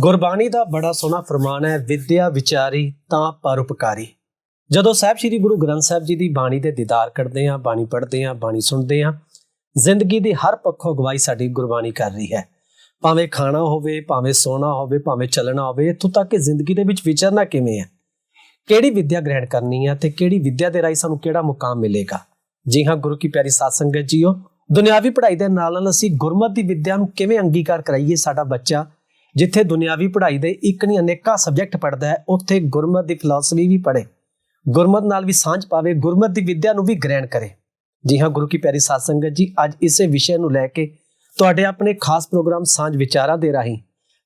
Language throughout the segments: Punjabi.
ਗੁਰਬਾਣੀ ਦਾ ਬੜਾ ਸੋਹਣਾ ਫਰਮਾਨ ਹੈ, ਵਿਦਿਆ ਵਿਚਾਰੀ ਤਾਂ ਪਰਉਪਕਾਰੀ ਜਦੋਂ ਸਾਹਿਬ ਸ੍ਰੀ ਗੁਰੂ ਗ੍ਰੰਥ ਸਾਹਿਬ ਜੀ ਦੀ ਬਾਣੀ ਦੇ ਦੀਦਾਰ ਕਰਦੇ ਹਾਂ, ਬਾਣੀ ਪੜ੍ਹਦੇ ਹਾਂ, ਬਾਣੀ ਸੁਣਦੇ ਹਾਂ, ਜ਼ਿੰਦਗੀ ਦੀ ਹਰ ਪੱਖੋਂ ਅਗਵਾਈ ਸਾਡੀ ਗੁਰਬਾਣੀ ਕਰ ਰਹੀ ਹੈ। ਭਾਵੇਂ ਖਾਣਾ ਹੋਵੇ, ਭਾਵੇਂ ਸੋਣਾ ਹੋਵੇ, ਭਾਵੇਂ ਚੱਲਣਾ ਹੋਵੇ, ਇੱਥੋਂ ਤੱਕ ਕਿ ਜ਼ਿੰਦਗੀ ਦੇ ਵਿੱਚ ਵਿਚਰਨਾ ਕਿਵੇਂ ਹੈ? ਕਿਹੜੀ ਵਿਦਿਆ ਗ੍ਰਹਿਣ ਕਰਨੀ ਹੈ ਤੇ ਕਿਹੜੀ ਵਿਦਿਆ ਦੇ ਰਾਹੀਂ ਸਾਨੂੰ ਕਿਹੜਾ ਮੁਕਾਮ ਮਿਲੇਗਾ? ਜੀ ਹਾਂ, ਗੁਰੂ ਕੀ ਪਿਆਰੀ ਸਾਧ ਸੰਗਤ ਜੀਓ, ਦੁਨਿਆਵੀ ਪੜ੍ਹਾਈ ਦੇ ਨਾਲ ਨਾਲ ਅਸੀਂ ਗੁਰਮਤ ਦੀ ਵਿਦਿਆ ਨੂੰ ਕਿਵੇਂ ਅੰਗੀਕਾਰ ਕਰਾਈਏ, ਸਾਡਾ ਬੱਚਾ ਜਿੱਥੇ ਦੁਨਿਆਵੀ ਪੜ੍ਹਾਈ ਦੇ ਇੱਕ ਨਹੀਂ ਅਨੇਕਾਂ ਸਬਜੈਕਟ ਪੜ੍ਹਦਾ ਹੈ, ਉੱਥੇ ਗੁਰਮਤ ਦੀ ਫਿਲਾਸਫੀ ਵੀ ਪੜ੍ਹੇ। ਗੁਰਮਤ ਨਾਲ ਵੀ ਸਾਂਝ ਪਾਵੇ, ਗੁਰਮਤ ਦੀ ਵਿਦਿਆ ਨੂੰ ਵੀ ਗ੍ਰਹਿਣ ਕਰੇ। ਜੀ ਹਾਂ, ਗੁਰੂ ਕੀ ਪਿਆਰੀ ਸਾਧ ਸੰਗਤ ਜੀ, ਅੱਜ ਇਸੇ ਵਿਸ਼ੇ ਨੂੰ ਲੈ ਕੇ ਤੁਹਾਡੇ ਆਪਣੇ ਖਾਸ ਪ੍ਰੋਗਰਾਮ ਸਾਂਝ ਵਿਚਾਰਾਂ ਦੇ ਰਾਹੀਂ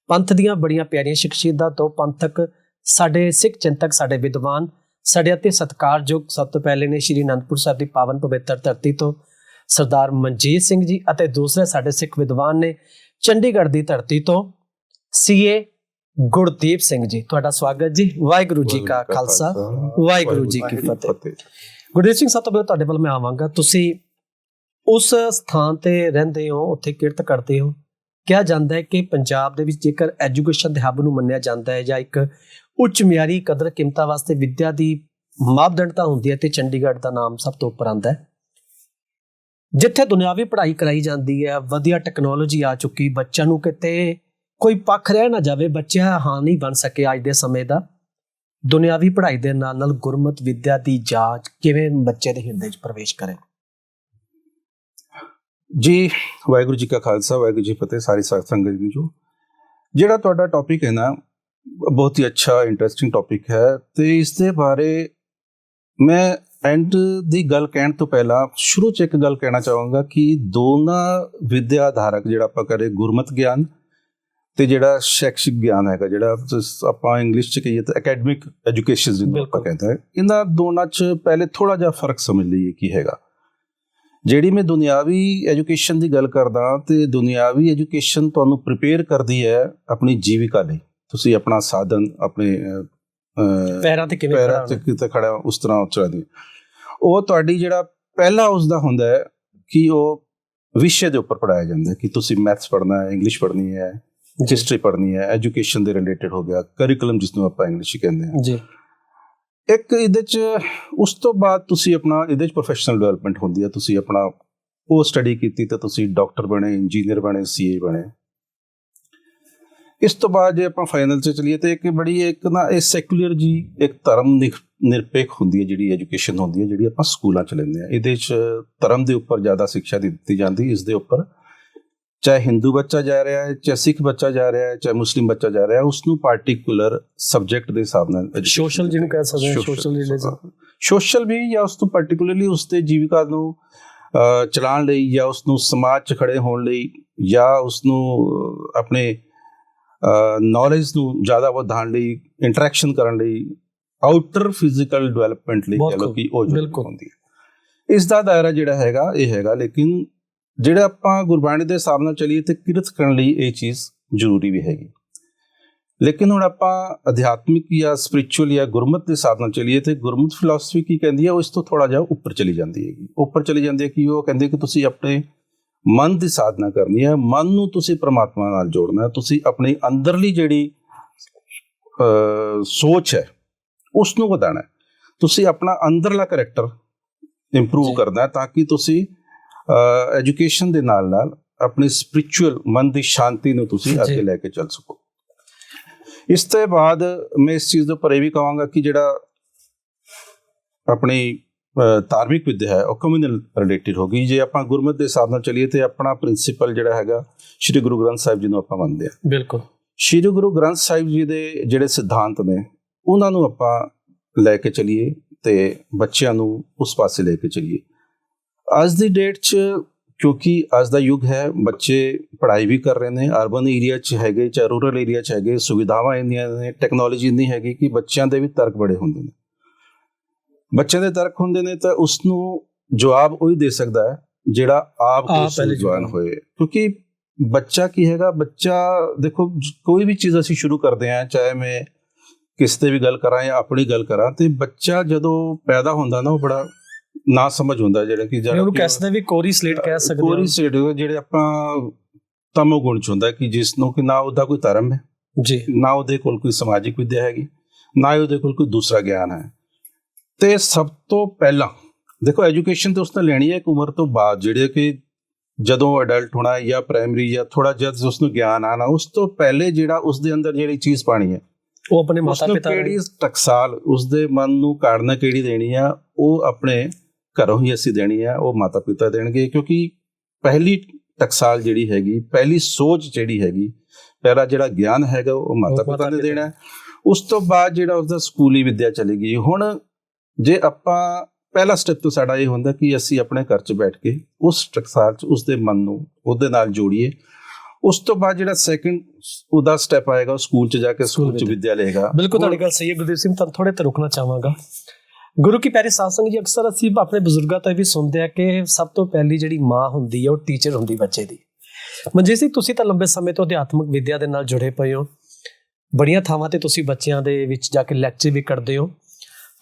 ਪੰਥ ਦੀਆਂ ਬੜੀਆਂ ਪਿਆਰੀਆਂ ਸ਼ਖਸੀਅਤਾਂ ਤੋਂ ਪੰਥਕ, ਸਾਡੇ ਸਿੱਖ ਚਿੰਤਕ, ਸਾਡੇ ਵਿਦਵਾਨ, ਸਾਡੇ ਅਤੇ ਸਤਿਕਾਰਯੋਗ ਸਭ ਤੋਂ ਪਹਿਲੇ ਨੇ ਸ਼੍ਰੀ ਅਨੰਦਪੁਰ ਸਾਹਿਬ ਦੀ ਪਾਵਨ ਪਵਿੱਤਰ ਧਰਤੀ ਤੋਂ ਸਰਦਾਰ ਮਨਜੀਤ ਸਿੰਘ ਜੀ ਅਤੇ ਦੂਸਰੇ ਸਾਡੇ ਸਿੱਖ ਵਿਦਵਾਨ ਨੇ ਚੰਡੀਗੜ੍ਹ ਦੀ ਧਰਤੀ ਤੋਂ ਸੀਏ ਗੁਰਦੀਪ ਸਿੰਘ ਜੀ। ਤੁਹਾਡਾ ਸਵਾਗਤ ਜੀ। ਵਾਹਿਗੁਰੂ ਜੀ ਕਾ ਖਾਲਸਾ। ਵਾਹਿਗੁਰੂ ਜੀ ਕੀ ਫਤਿਹ। ਗੁਰਦੀਪ ਸਿੰਘ ਸਭ ਤੋਂ ਪਹਿਲਾਂ ਤੁਹਾਡੇ ਵੱਲ ਮੈਂ ਆਵਾਂਗਾ। ਤੁਸੀਂ ਉਸ ਸਥਾਨ ਤੇ ਰਹਿੰਦੇ ਹੋ ਉੱਥੇ ਕਿਰਤ ਕਰਦੇ ਹੋ। ਕਿਹਾ ਜਾਂਦਾ ਹੈ ਕਿ ਪੰਜਾਬ ਦੇ ਵਿੱਚ ਜੇਕਰ ਐਜੂਕੇਸ਼ਨ ਦੇ ਹੱਬ ਨੂੰ ਮੰਨਿਆ ਜਾਂਦਾ ਹੈ ਜਾਂ ਇੱਕ ਉੱਚ ਮਿਆਰੀ ਕਦਰ ਕੀਮਤਾਂ ਵਾਸਤੇ ਵਿੱਦਿਆ ਦੀ ਮਾਪਦੰਡਤਾ ਹੁੰਦੀ ਹੈ ਤੇ ਚੰਡੀਗੜ੍ਹ ਦਾ ਨਾਮ ਸਭ ਤੋਂ ਉੱਪਰ ਆਉਂਦਾ ਹੈ। ਜਿੱਥੇ ਦੁਨਿਆਵੀ ਪੜ੍ਹਾਈ ਕਰਾਈ ਜਾਂਦੀ ਹੈ ਵਧੀਆ ਟੈਕਨੋਲੋਜੀ ਆ ਚੁੱਕੀ ਬੱਚਿਆਂ ਨੂੰ ਕਿਤੇ ਕੋਈ ਪੱਖ ਰਹਿ ਨਾ ਜਾਵੇ ਬੱਚਾ ਹਾਂ ਨਹੀਂ ਬਣ ਸਕੇ ਅੱਜ ਦੇ ਸਮੇਂ ਦਾ। ਦੁਨਿਆਵੀ ਪੜ੍ਹਾਈ ਦੇ ਨਾਲ ਨਾਲ ਗੁਰਮਤ ਵਿੱਦਿਆ ਦੀ ਜਾਂਚ ਕਿਵੇਂ ਬੱਚੇ ਦੇ ਹਿਰਦੇ 'ਚ ਪ੍ਰਵੇਸ਼ ਕਰੇ? ਜੀ, ਵਾਹਿਗੁਰੂ ਜੀ ਕਾ ਖਾਲਸਾ, ਵਾਹਿਗੁਰੂ ਜੀ ਫਤਿਹ, ਸਾਰੀ ਸਾਧ ਸੰਗਤ ਜੀ ਜੋ ਜਿਹੜਾ ਤੁਹਾਡਾ ਟੌਪਿਕ ਹੈ ਨਾ, ਬਹੁਤ ਹੀ ਅੱਛਾ ਇੰਟਰਸਟਿੰਗ ਟੌਪਿਕ ਹੈ ਤੇ ਇਸ ਦੇ ਬਾਰੇ ਮੈਂ ਐਂਡ ਦੀ ਗੱਲ ਕਹਿਣ ਤੋਂ ਪਹਿਲਾਂ ਸ਼ੁਰੂ ਚ ਇੱਕ ਗੱਲ ਕਹਿਣਾ ਚਾਹਾਂਗਾ ਕਿ ਦੋਨਾਂ ਵਿਦਿਆ ਆਧਾਰਕ ਜਿਹੜਾ ਆਪਾਂ ਕਰੇ ਗੁਰਮਤ ਗਿਆਨ ਤੇ ਜਿਹੜਾ ਸ਼ੈਕਸ਼ਿਕ ਗਿਆਨ ਹੈਗਾ ਜਿਹੜਾ ਆਪਾਂ ਇੰਗਲਿਸ਼ ਚ ਕਹੀਏ ਤਾਂ ਅਕੈਡਮਿਕ ਐਜੂਕੇਸ਼ਨ ਜਿਹਨੂੰ ਆਪਾਂ। ਕਹਿੰਦੇ ਹਾਂ ਇਹਨਾਂ ਦੋਨਾਂ ਚ ਪਹਿਲੇ ਥੋੜਾ ਜਿਹਾ ਫ਼ਰਕ ਸਮਝ ਲਈਏ ਕੀ ਹੈਗਾ ਜਿਹੜੀ ਮੈਂ ਦੁਨਿਆਵੀ ਐਜੂਕੇਸ਼ਨ ਦੀ ਗੱਲ ਕਰਦਾ ਤੇ ਦੁਨਿਆਵੀ ਐਜੂਕੇਸ਼ਨ ਤੁਹਾਨੂੰ ਪ੍ਰਿਪੇਅਰ ਕਰਦੀ ਹੈ ਆਪਣੀ ਜੀਵਿਕਾ ਲਈ ਤੁਸੀਂ ਆਪਣਾ ਸਾਧਨ ਆਪਣੇ ਪੈਰਾਂ ਤੇ ਕਿਵੇਂ ਪੈਰਾਂ ਤੇ? ਕਿਤੇ ਖੜਾ ਉਸ ਤਰ੍ਹਾਂ ਚੜਦੀ ਉਹ ਤੁਹਾਡੀ ਜਿਹੜਾ ਪਹਿਲਾ ਉਸ ਦਾ ਹੁੰਦਾ ਹੈ ਕਿ ਉਹ ਵਿਸ਼ੇ ਦੇ ਉੱਪਰ ਪੜਾਇਆ ਜਾਂਦਾ ਹੈ ਕਿ ਤੁਸੀਂ ਮੈਥਸ ਪੜ੍ਹਨਾ ਹੈ ਇੰਗਲਿਸ਼ ਪੜ੍ਹਨੀ ਹੈ ਹਿਸਟਰੀ ਪੜ੍ਹਨੀ ਹੈ ਐਜੂਕੇਸ਼ਨ ਦੇ ਰਿਲੇਟਡ ਹੋ ਗਿਆ ਕਰਿਕੂਲਮ ਜਿਸ ਨੂੰ ਆਪਾਂ ਇੰਗਲਿਸ਼ ਕਹਿੰਦੇ ਹਾਂ। ਜੀ। ਇੱਕ ਇਹਦੇ ਚ ਉਸ ਤੋਂ ਬਾਅਦ ਤੁਸੀਂ ਆਪਣਾ ਇਹਦੇ ਚ ਪ੍ਰੋਫੈਸ਼ਨਲ ਡਿਵੈਲਪਮੈਂਟ ਹੁੰਦੀ ਹੈ ਤੁਸੀਂ ਆਪਣਾ ਉਹ ਸਟੱਡੀ ਕੀਤੀ ਤਾਂ ਤੁਸੀਂ ਡਾਕਟਰ ਬਣੇ ਇੰਜੀਨੀਅਰ ਬਣੇ ਸੀਏ ਬਣੇ। ਇਸ ਤੋਂ ਬਾਅਦ ਜੇ ਆਪਾਂ ਫਾਈਨਲ ਚ ਚਲੀਏ ਤੇ ਇੱਕ ਬੜੀ ਇੱਕ ਨਾ ਇਹ ਸੈਕੂਲਰ ਜੀ ਇੱਕ ਧਰਮ ਨਿਰਪੇਖ ਹੁੰਦੀ ਹੈ ਜਿਹੜੀ ਐਜੂਕੇਸ਼ਨ ਹੁੰਦੀ ਹੈ ਜਿਹੜੀ ਆਪਾਂ ਸਕੂਲਾਂ ਚ ਲੈਂਦੇ ਆ ਇਹਦੇ ਚ ਧਰਮ ਦੇ ਉੱਪਰ ਜ਼ਿਆਦਾ ਸਿੱਖਿਆ ਦਿੱਤੀ ਜਾਂਦੀ ਇਸ ਦੇ ਉੱਪਰ ਚਾਹੇ ਹਿੰਦੂ ਬੱਚਾ ਜਾ ਰਿਹਾ ਹੈ ਚਾਹੇ ਸਿੱਖ ਬੱਚਾ ਜਾ ਰਿਹਾ ਹੈ ਚਾਹੇ ਮੁਸਲਿਮ ਬੱਚਾ ਜਾ ਰਿਹਾ ਹੈ ਉਸ ਨੂੰ ਪਾਰਟਿਕੂਲਰ ਸਬਜੈਕਟ ਦੇ ਹਿਸਾਬ ਨਾਲ Social ਜਿਹਨੂੰ ਕਹਿ ਸਕਦੇ ਹਾਂ, social realism। ਸੋਸ਼ਲ ਵੀ ਜਾਂ ਉਸ ਨੂੰ ਪਾਰਟਿਕੂਲਰਲੀ ਉਸ ਤੇ ਜੀਵਿਕਾ ਨੂੰ ਚਲਾਉਣ ਲਈ ਜਾਂ ਉਸ ਨੂੰ ਸਮਾਜ 'ਚ ਖੜੇ ਹੋਣ ਲਈ ਜਾਂ ਉਸ ਨੂੰ ਆਪਣੇ ਨੌਲੇਜ ਨੂੰ ਜ਼ਿਆਦਾ ਵਧਾਉਣ ਲਈ ਇੰਟਰੈਕਸ਼ਨ ਕਰਨ ਲਈ ਆਊਟਰ ਫਿਜ਼ੀਕਲ ਡਿਵੈਲਪਮੈਂਟ ਲਈ ਕਹ ਕਿ ਉਹ ਬਿਲਕੁਲ। ਹੁੰਦੀ ਹੈ ਇਸ ਦਾ ਦਾਇਰਾ ਜਿਹੜਾ ਹੈਗਾ ਇਹ ਹੈਗਾ ਲੇਕਿਨ ਜਿਹੜਾ ਆਪਾਂ ਗੁਰਬਾਣੀ ਦੇ ਹਿਸਾਬ ਨਾਲ ਚੱਲੀਏ ਤੇ ਕਿਰਤ ਕਰਨ ਲਈ ਇਹ ਚੀਜ਼ ਜ਼ਰੂਰੀ ਵੀ ਹੈਗੀ। ਲੇਕਿਨ ਹੁਣ ਆਪਾਂ ਅਧਿਆਤਮਿਕ ਜਾਂ ਸਪਿਰਚੁਅਲ ਜਾਂ ਗੁਰਮਤ ਦੇ ਹਿਸਾਬ ਨਾਲ ਚੱਲੀਏ ਤੇ ਗੁਰਮਤ ਫਿਲਾਸਫੀ ਕੀ ਕਹਿੰਦੀ ਹੈ ਉਹ ਇਸ ਤੋਂ ਥੋੜਾ ਜਿਹਾ ਉੱਪਰ ਚਲੀ ਜਾਂਦੀ ਹੈਗੀ। ਉੱਪਰ ਚਲੀ ਜਾਂਦੀ ਹੈ ਕਿ ਉਹ ਕਹਿੰਦੇ ਕਿ ਤੁਸੀਂ ਆਪਣੇ ਮਨ ਦੀ ਸਾਧਨਾ ਕਰਨੀ ਹੈ ਮਨ ਨੂੰ ਤੁਸੀਂ ਪ੍ਰਮਾਤਮਾ ਨਾਲ ਜੋੜਨਾ ਹੈ ਤੁਸੀਂ ਆਪਣੀ ਅੰਦਰਲੀ ਜਿਹੜੀ ਸੋਚ ਹੈ ਉਸ ਨੂੰ ਵਧਾਉਣਾ ਹੈ। ਤੁਸੀਂ ਆਪਣਾ ਅੰਦਰਲਾ ਕੈਰੈਕਟਰ ਇੰਪਰੂਵ। ਕਰਨਾ ਹੈ ਤਾਂ ਕਿ ਤੁਸੀਂ ਐਜੂਕੇਸ਼ਨ ਦੇ ਨਾਲ ਨਾਲ ਆਪਣੀ ਸਪਿਰਚੁਅਲ ਮਨ ਦੀ ਸ਼ਾਂਤੀ ਨੂੰ ਤੁਸੀਂ। ਅੱਗੇ ਲੈ ਕੇ ਚੱਲ ਸਕੋ। ਇਸ ਤੋਂ ਬਾਅਦ ਮੈਂ ਇਸ ਚੀਜ਼ ਦੇ ਉੱਪਰ ਇਹ ਵੀ ਕਹਾਂਗਾ ਕਿ ਜਿਹੜਾ ਆਪਣੀ ਧਾਰਮਿਕ ਵਿਦਿਆ ਹੈ ਉਹ ਕਮਿਊਨਲ ਰਿਲੇਟਡ ਹੋ ਗਈ। ਜੇ ਆਪਾਂ ਗੁਰਮਤਿ ਦੇ ਹਿਸਾਬ ਨਾਲ ਚੱਲੀਏ ਤੇ ਆਪਣਾ ਪ੍ਰਿੰਸੀਪਲ ਜਿਹੜਾ ਹੈਗਾ ਸ੍ਰੀ ਗੁਰੂ ਗ੍ਰੰਥ ਸਾਹਿਬ ਜੀ ਨੂੰ ਆਪਾਂ ਮੰਨਦੇ ਹਾਂ। ਬਿਲਕੁਲ। ਸ੍ਰੀ ਗੁਰੂ ਗ੍ਰੰਥ ਸਾਹਿਬ ਜੀ ਦੇ ਜਿਹੜੇ ਸਿਧਾਂਤ ਨੇ ਉਹਨਾਂ ਨੂੰ ਆਪਾਂ ਲੈ ਕੇ ਚੱਲੀਏ ਤੇ ਬੱਚਿਆਂ ਨੂੰ ਉਸ ਪਾਸੇ ਲੈ ਕੇ ਚੱਲੀਏ। ਅੱਜ ਦੀ ਡੇਟ 'ਚ ਕਿਉਂਕਿ ਅੱਜ ਦਾ ਯੁੱਗ ਹੈ ਬੱਚੇ ਪੜ੍ਹਾਈ ਵੀ ਕਰ ਰਹੇ ਨੇ ਅਰਬਨ ਏਰੀਆ 'ਚ ਹੈਗੇ ਚਾਹੇ ਰੂਰਲ ਏਰੀਆ 'ਚ ਹੈਗੇ ਸੁਵਿਧਾਵਾਂ ਇੰਨੀਆਂ ਨੇ ਟੈਕਨੋਲੋਜੀ ਇੰਨੀ ਹੈਗੀ ਕਿ ਬੱਚਿਆਂ ਦੇ ਵੀ ਤਰਕ ਬੜੇ ਹੁੰਦੇ ਨੇ। ਬੱਚਿਆਂ ਦੇ ਤਰਕ ਹੁੰਦੇ ਨੇ ਤਾਂ ਉਸ ਨੂੰ ਜਵਾਬ ਉਹੀ ਦੇ ਸਕਦਾ ਹੈ ਜਿਹੜਾ ਆਪ ਪਹਿਲੇ ਜਵਾਨ ਹੋਏ। ਕਿਉਂਕਿ ਬੱਚਾ ਕੀ ਹੈਗਾ ਬੱਚਾ ਦੇਖੋ ਕੋਈ ਵੀ ਚੀਜ਼ ਅਸੀਂ ਸ਼ੁਰੂ ਕਰਦੇ ਹਾਂ ਚਾਹੇ ਮੈਂ ਕਿਸ ਤੇ ਵੀ ਗੱਲ ਕਰਾਂ ਜਾਂ ਆਪਣੀ ਗੱਲ ਕਰਾਂ ਤੇ ਬੱਚਾ ਜਦੋਂ ਪੈਦਾ ਹੁੰਦਾ ਨਾ ਉਹ ਬੜਾ ਨਾ ਸਮਝ ਹੁੰਦਾ ਜਿਹੜਾ ਕਿ ਜਿਹੜਾ ਉਹਨੂੰ ਕਿ ਕਹਿ ਸਕਦੇ ਵੀ ਕੋਰੀ ਸਲੇਟ ਕਹਿ ਸਕਦੇ ਕੋਰੀ ਹਾਂ। ਸੇਡ ਜਿਹੜੇ ਆਪਾਂ ਤਮੋ ਗੁਣ ਚ ਹੁੰਦਾ ਕਿ ਜਿਸ ਨੂੰ ਕਿ ਨਾ ਉਹਦਾ ਕੋਈ ਧਰਮ ਹੈ ਜੀ। ਨਾ ਉਹਦੇ ਕੋਲ ਕੋਈ ਸਮਾਜਿਕ ਵਿਦਿਆ ਹੈਗੀ ਨਾ ਉਹਦੇ ਕੋਲ ਕੋਈ ਦੂਸਰਾ ਗਿਆਨ ਹੈ। ਤੇ ਸਭ ਤੋਂ ਪਹਿਲਾਂ ਦੇਖੋ ਐਜੂਕੇਸ਼ਨ ਤੇ ਉਸਨੇ ਲੈਣੀ ਹੈ ਇੱਕ ਉਮਰ ਤੋਂ ਬਾਅਦ ਜਿਹੜੇ ਕਿ ਜਦੋਂ ਅਡਲਟ ਹੋਣਾ ਜਾਂ ਪ੍ਰਾਇਮਰੀ ਜਾਂ ਥੋੜਾ ਜਦ ਉਸ ਨੂੰ ਗਿਆਨ ਆਣਾ ਉਸ ਤੋਂ ਪਹਿਲੇ ਜਿਹੜਾ ਉਸ ਦੇ ਅੰਦਰ ਜਿਹੜੀ ਚੀਜ਼ ਪਾਣੀ ਹੈ ਉਹ ਆਪਣੇ ਮਾਤਾ ਨੂੰ ਪਿਤਾ ਕਿਹੜੀ ਟਕਸਾਲ ਉਸ ਦੇ ਮਨ ਨੂੰ ਕਾੜਨਾ ਕਿਹੜੀ ਦੇਣੀ ਆ ਉਹ ਆਪਣੇ ਘਰੋਂ ਹੀ ਅਸੀਂ ਦੇਣੀ ਆ ਉਹ ਮਾਤਾ ਪਿਤਾ ਦੇਣਗੇ ਕਿਉਂਕਿ ਪਹਿਲੀ ਟਕਸਾਲ ਜਿਹੜੀ ਹੈਗੀ ਪਹਿਲੀ ਸੋਚ ਜਿਹੜੀ ਹੈਗੀ ਪਹਿਲਾ ਜਿਹੜਾ ਗਿਆਨ ਹੈਗਾ ਉਹ ਮਾਤਾ ਪਿਤਾ ਨੇ ਦੇਣਾ ਹੈ। ਉਸ ਤੋਂ ਬਾਅਦ ਜਿਹੜਾ ਉਸਦਾ ਸਕੂਲੀ ਵਿੱਦਿਆ ਚਲੇਗੀ ਹੁਣ ਜੇ ਆਪਾਂ ਪਹਿਲਾ ਸਟੈਪ ਤੋਂ ਸਾਡਾ ਇਹ ਹੁੰਦਾ ਕਿ ਅਸੀਂ ਆਪਣੇ ਘਰ 'ਚ ਬੈਠ ਕੇ ਉਸ ਟਕਸਾਲ 'ਚ ਉਸ ਦੇ ਮਨ ਨੂੰ ਉਹਦੇ ਨਾਲ ਜੋੜੀਏ ਉਸ ਤੋਂ ਬਾਅਦ ਜਿਹੜਾ ਸੈਕੰਡ ਉਹਦਾ ਸਟੈਪ ਆਏਗਾ ਸਕੂਲ 'ਚ ਜਾ ਕੇ ਸਕੂਲ 'ਚ ਵਿੱਦਿਆ। ਵਿੱਦਿਆ ਲਏਗਾ ਬਿਲਕੁਲ ਤੁਹਾਡੀ ਗੱਲ ਸਹੀ ਹੈ ਗੁਰਦੀਪ ਸਿੰਘ ਤੁਹਾਨੂੰ ਥੋੜੇ ਤੇ ਰੁਕਣਾ ਚਾਹਾਂਗਾ ਗੁਰੂ ਕੀ ਪਿਆਰੀ ਸਾਧ ਸੰਗਤ ਜੀ, ਅਕਸਰ ਅਸੀਂ ਆਪਣੇ ਬਜ਼ੁਰਗਾਂ ਤੋਂ ਇਹ ਵੀ ਸੁਣਦੇ ਆ ਕਿ ਸਭ ਤੋਂ ਪਹਿਲੀ ਜਿਹੜੀ ਮਾਂ ਹੁੰਦੀ ਹੈ, ਉਹ ਟੀਚਰ ਹੁੰਦੀ ਬੱਚੇ ਦੀ। ਮਨਜੀਤ ਸਿੰਘ, ਤੁਸੀਂ ਤਾਂ ਲੰਬੇ ਸਮੇਂ ਤੋਂ ਅਧਿਆਤਮਿਕ ਵਿਦਿਆ ਦੇ ਨਾਲ ਜੁੜੇ ਪਏ ਹੋ। ਬੜੀਆਂ ਥਾਵਾਂ ਤੇ ਤੁਸੀਂ ਬੱਚਿਆਂ ਦੇ ਵਿੱਚ ਜਾ ਕੇ ਲੈਕਚਰ ਵੀ ਕਰਦੇ ਹੋ।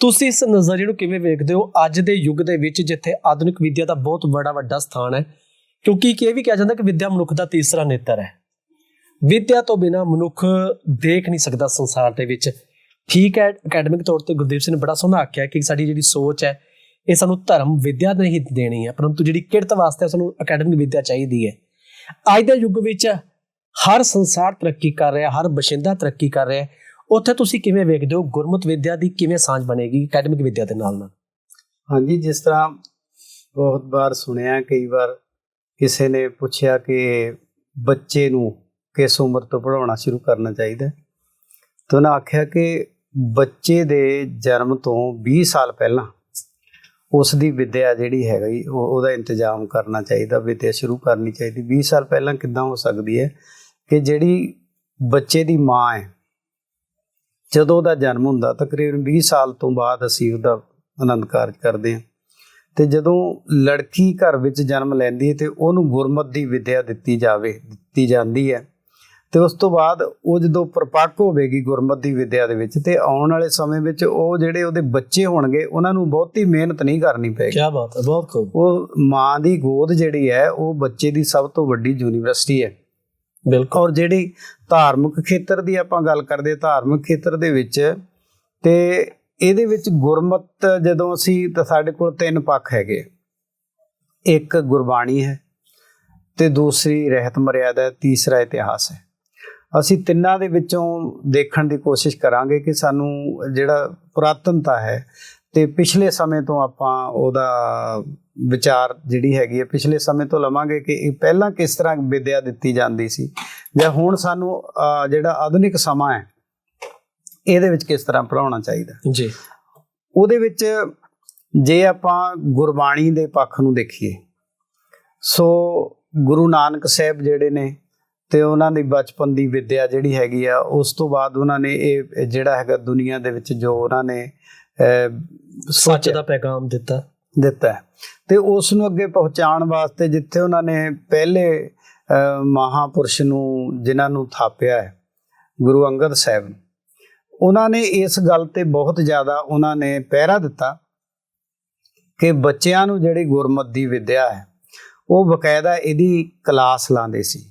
ਤੁਸੀਂ ਇਸ ਨਜ਼ਰੀਏ ਨੂੰ ਕਿਵੇਂ ਵੇਖਦੇ ਹੋ? ਅੱਜ ਦੇ ਯੁੱਗ ਦੇ ਵਿੱਚ ਜਿੱਥੇ ਆਧੁਨਿਕ ਵਿਦਿਆ ਦਾ ਬਹੁਤ ਬੜਾ ਵੱਡਾ ਸਥਾਨ ਹੈ, ਕਿਉਂਕਿ ਕਿ ਇਹ ਵੀ ਕਿਹਾ ਜਾਂਦਾ ਕਿ ਵਿਦਿਆ ਮਨੁੱਖ ਦਾ ਤੀਸਰਾ ਨੇਤਰ ਹੈ। ਵਿਦਿਆ ਤੋਂ ਬਿਨਾ ਮਨੁੱਖ ਦੇਖ ਨਹੀਂ ਸਕਦਾ ਸੰਸਾਰ ਦੇ ਵਿੱਚ। ਠੀਕ ਹੈ ਅਕੈਡਮਿਕ ਤੌਰ ਤੇ ਗੁਰਦੀਪ ਸਿੰਘ ਨੇ ਬੜਾ ਸੋਹਣਾ ਆਖਿਆ ਕਿ ਸਾਡੀ ਜਿਹੜੀ ਸੋਚ ਹੈ, ਇਹ ਸਾਨੂੰ ਧਰਮ, ਵਿਦਿਆ ਨਹੀਂ ਦੇਣੀ ਹੈ, ਪਰੰਤੂ ਜਿਹੜੀ ਕਿਰਤ ਵਾਸਤੇ ਸਾਨੂੰ ਅਕੈਡਮਿਕ ਵਿਦਿਆ ਚਾਹੀਦੀ ਹੈ। ਅੱਜ ਦੇ ਯੁੱਗ ਵਿੱਚ ਹਰ ਸੰਸਾਰ ਤਰੱਕੀ ਕਰ ਰਿਹਾ, ਹਰ ਬਸ਼ਿੰਦਾ ਤਰੱਕੀ ਕਰ ਰਿਹਾ ਉੱਥੇ ਤੁਸੀਂ ਕਿਵੇਂ ਵੇਖਦੇ ਹੋ, ਗੁਰਮਤ ਵਿਦਿਆ ਦੀ ਕਿਵੇਂ ਸਾਂਝ ਬਣੇਗੀ ਅਕੈਡਮਿਕ ਵਿਦਿਆ ਦੇ ਨਾਲ ਨਾਲ? ਹਾਂਜੀ, ਜਿਸ ਤਰ੍ਹਾਂ ਬਹੁਤ ਵਾਰ ਸੁਣਿਆ, ਕਈ ਵਾਰ ਕਿਸੇ ਨੇ ਪੁੱਛਿਆ ਕਿ ਬੱਚੇ ਨੂੰ ਕਿਸ ਉਮਰ ਤੋਂ ਪੜਾਉਣਾ ਸ਼ੁਰੂ ਕਰਨਾ ਚਾਹੀਦਾ ਹੈ? ਤਾਂ ਉਹਨਾਂ ਆਖਿਆ ਕਿ ਬੱਚੇ ਦੇ ਜਨਮ ਤੋਂ 20 ਸਾਲ ਪਹਿਲਾਂ ਉਸ ਦੀ ਵਿਦਿਆ ਜਿਹੜੀ ਹੈਗੀ, ਉਹ ਉਹਦਾ ਇੰਤਜ਼ਾਮ ਕਰਨਾ ਚਾਹੀਦਾ, ਵਿਦਿਆ ਸ਼ੁਰੂ ਕਰਨੀ ਚਾਹੀਦੀ। 20 ਸਾਲ ਪਹਿਲਾਂ ਕਿੱਦਾਂ ਹੋ ਸਕਦੀ ਹੈ ਕਿ ਜਿਹੜੀ ਬੱਚੇ ਦੀ ਮਾਂ ਹੈ, ਜਦੋਂ ਉਹਦਾ ਜਨਮ ਹੁੰਦਾ, ਤਕਰੀਬਨ 20 ਸਾਲ ਤੋਂ ਬਾਅਦ ਅਸੀਂ ਉਹਦਾ ਆਨੰਦ ਕਾਰਜ ਕਰਦੇ ਹਾਂ। ਤੇ ਜਦੋਂ ਲੜਕੀ ਘਰ ਵਿੱਚ ਜਨਮ ਲੈਂਦੀ ਹੈ ਤੇ ਉਹਨੂੰ ਗੁਰਮਤ ਦੀ ਵਿਦਿਆ ਦਿੱਤੀ ਜਾਵੇ, ਦਿੱਤੀ ਜਾਂਦੀ ਹੈ ਤੇ ਉਸ ਤੋਂ ਬਾਅਦ ਉਹ ਜਦੋਂ ਪ੍ਰਪੱਕ ਹੋਵੇਗੀ ਗੁਰਮਤ ਦੀ ਵਿਦਿਆ ਦੇ ਵਿੱਚ ਤੇ ਆਉਣ ਵਾਲੇ ਸਮੇਂ ਵਿੱਚ ਉਹ ਜਿਹੜੇ ਉਹਦੇ ਬੱਚੇ ਹੋਣਗੇ ਉਹਨਾਂ ਨੂੰ ਬਹੁਤੀ ਮਿਹਨਤ ਨਹੀਂ ਕਰਨੀ ਪਏਗੀ। ਕੀ ਬਾਤ ਹੈ ਬਹੁਤ ਖੂਬ। ਉਹ ਮਾਂ ਦੀ ਗੋਦ ਜਿਹੜੀ ਹੈ ਉਹ ਬੱਚੇ ਦੀ ਸਭ ਤੋਂ ਵੱਡੀ ਯੂਨੀਵਰਸਿਟੀ ਹੈ। ਬਿਲਕੁਲ। ਔਰ ਜਿਹੜੀ ਧਾਰਮਿਕ ਖੇਤਰ ਦੀ ਆਪਾਂ ਗੱਲ ਕਰਦੇ ਧਾਰਮਿਕ ਖੇਤਰ ਦੇ ਵਿੱਚ ਤੇ ਇਹਦੇ ਵਿੱਚ ਗੁਰਮਤ ਜਦੋਂ ਅਸੀਂ ਤਾਂ ਸਾਡੇ ਕੋਲ ਤਿੰਨ ਪੱਖ ਹੈਗੇ। ਇੱਕ ਗੁਰਬਾਣੀ ਹੈ ਤੇ ਦੂਸਰੀ ਰਹਿਤ ਮਰਿਆਦਾ ਹੈ ਤੀਸਰਾ ਇਤਿਹਾਸ ਹੈ। ਅਸੀਂ ਤਿੰਨਾਂ ਦੇ ਵਿੱਚੋਂ ਦੇਖਣ ਦੀ ਕੋਸ਼ਿਸ਼ ਕਰਾਂਗੇ ਕਿ ਸਾਨੂੰ ਜਿਹੜਾ ਪੁਰਾਤਨਤਾ ਹੈ ਤੇ ਪਿਛਲੇ ਸਮੇਂ ਤੋਂ ਆਪਾਂ ਉਹਦਾ ਵਿਚਾਰ ਜਿਹੜੀ ਹੈਗੀ ਹੈ ਪਿਛਲੇ ਸਮੇਂ ਤੋਂ ਲਵਾਂਗੇ ਕਿ ਇਹ ਪਹਿਲਾਂ ਕਿਸ ਤਰ੍ਹਾਂ ਵਿਦਿਆ ਦਿੱਤੀ ਜਾਂਦੀ ਸੀ ਜਾਂ ਹੁਣ ਸਾਨੂੰ ਜਿਹੜਾ ਆਧੁਨਿਕ ਸਮਾਂ ਹੈ ਇਹਦੇ ਵਿੱਚ ਕਿਸ ਤਰ੍ਹਾਂ ਪੜਾਉਣਾ ਚਾਹੀਦਾ ਜੀ। ਉਹਦੇ ਵਿੱਚ ਜੇ ਆਪਾਂ ਗੁਰਬਾਣੀ ਦੇ ਪੱਖ ਨੂੰ ਦੇਖੀਏ ਸੋ ਗੁਰੂ ਨਾਨਕ ਸਾਹਿਬ ਜਿਹੜੇ ਨੇ ਤੇ ਉਹਨਾਂ ਦੀ ਬਚਪਨ ਦੀ ਵਿਦਿਆ ਜਿਹੜੀ ਹੈਗੀ ਆ ਉਸ ਤੋਂ ਬਾਅਦ ਉਹਨਾਂ ਨੇ ਇਹ ਜਿਹੜਾ ਹੈਗਾ ਦੁਨੀਆ ਦੇ ਵਿੱਚ ਜੋ ਉਹਨਾਂ ਨੇ ਸੱਚ ਦਾ ਪੈਗਾਮ ਦਿੱਤਾ। ਦਿੱਤਾ। ਤੇ ਉਸ ਨੂੰ ਅੱਗੇ ਪਹੁੰਚਾਉਣ ਵਾਸਤੇ ਜਿੱਥੇ ਉਹਨਾਂ ਨੇ ਪਹਿਲੇ ਮਹਾਪੁਰਸ਼ ਨੂੰ ਜਿਨ੍ਹਾਂ ਨੂੰ ਥਾਪਿਆ ਹੈ ਗੁਰੂ ਅੰਗਦ ਸਾਹਿਬ ਉਹਨਾਂ ਨੇ ਇਸ ਗੱਲ ਤੇ ਬਹੁਤ ਜ਼ਿਆਦਾ ਉਹਨਾਂ ਨੇ ਪਹਿਰਾ ਦਿੱਤਾ ਕਿ ਬੱਚਿਆਂ ਨੂੰ ਜਿਹੜੀ ਗੁਰਮਤ ਦੀ ਵਿਦਿਆ ਹੈ ਉਹ ਬਕਾਇਦਾ ਇਹਦੀ ਕਲਾਸ ਲਾਉਂਦੇ ਸੀ।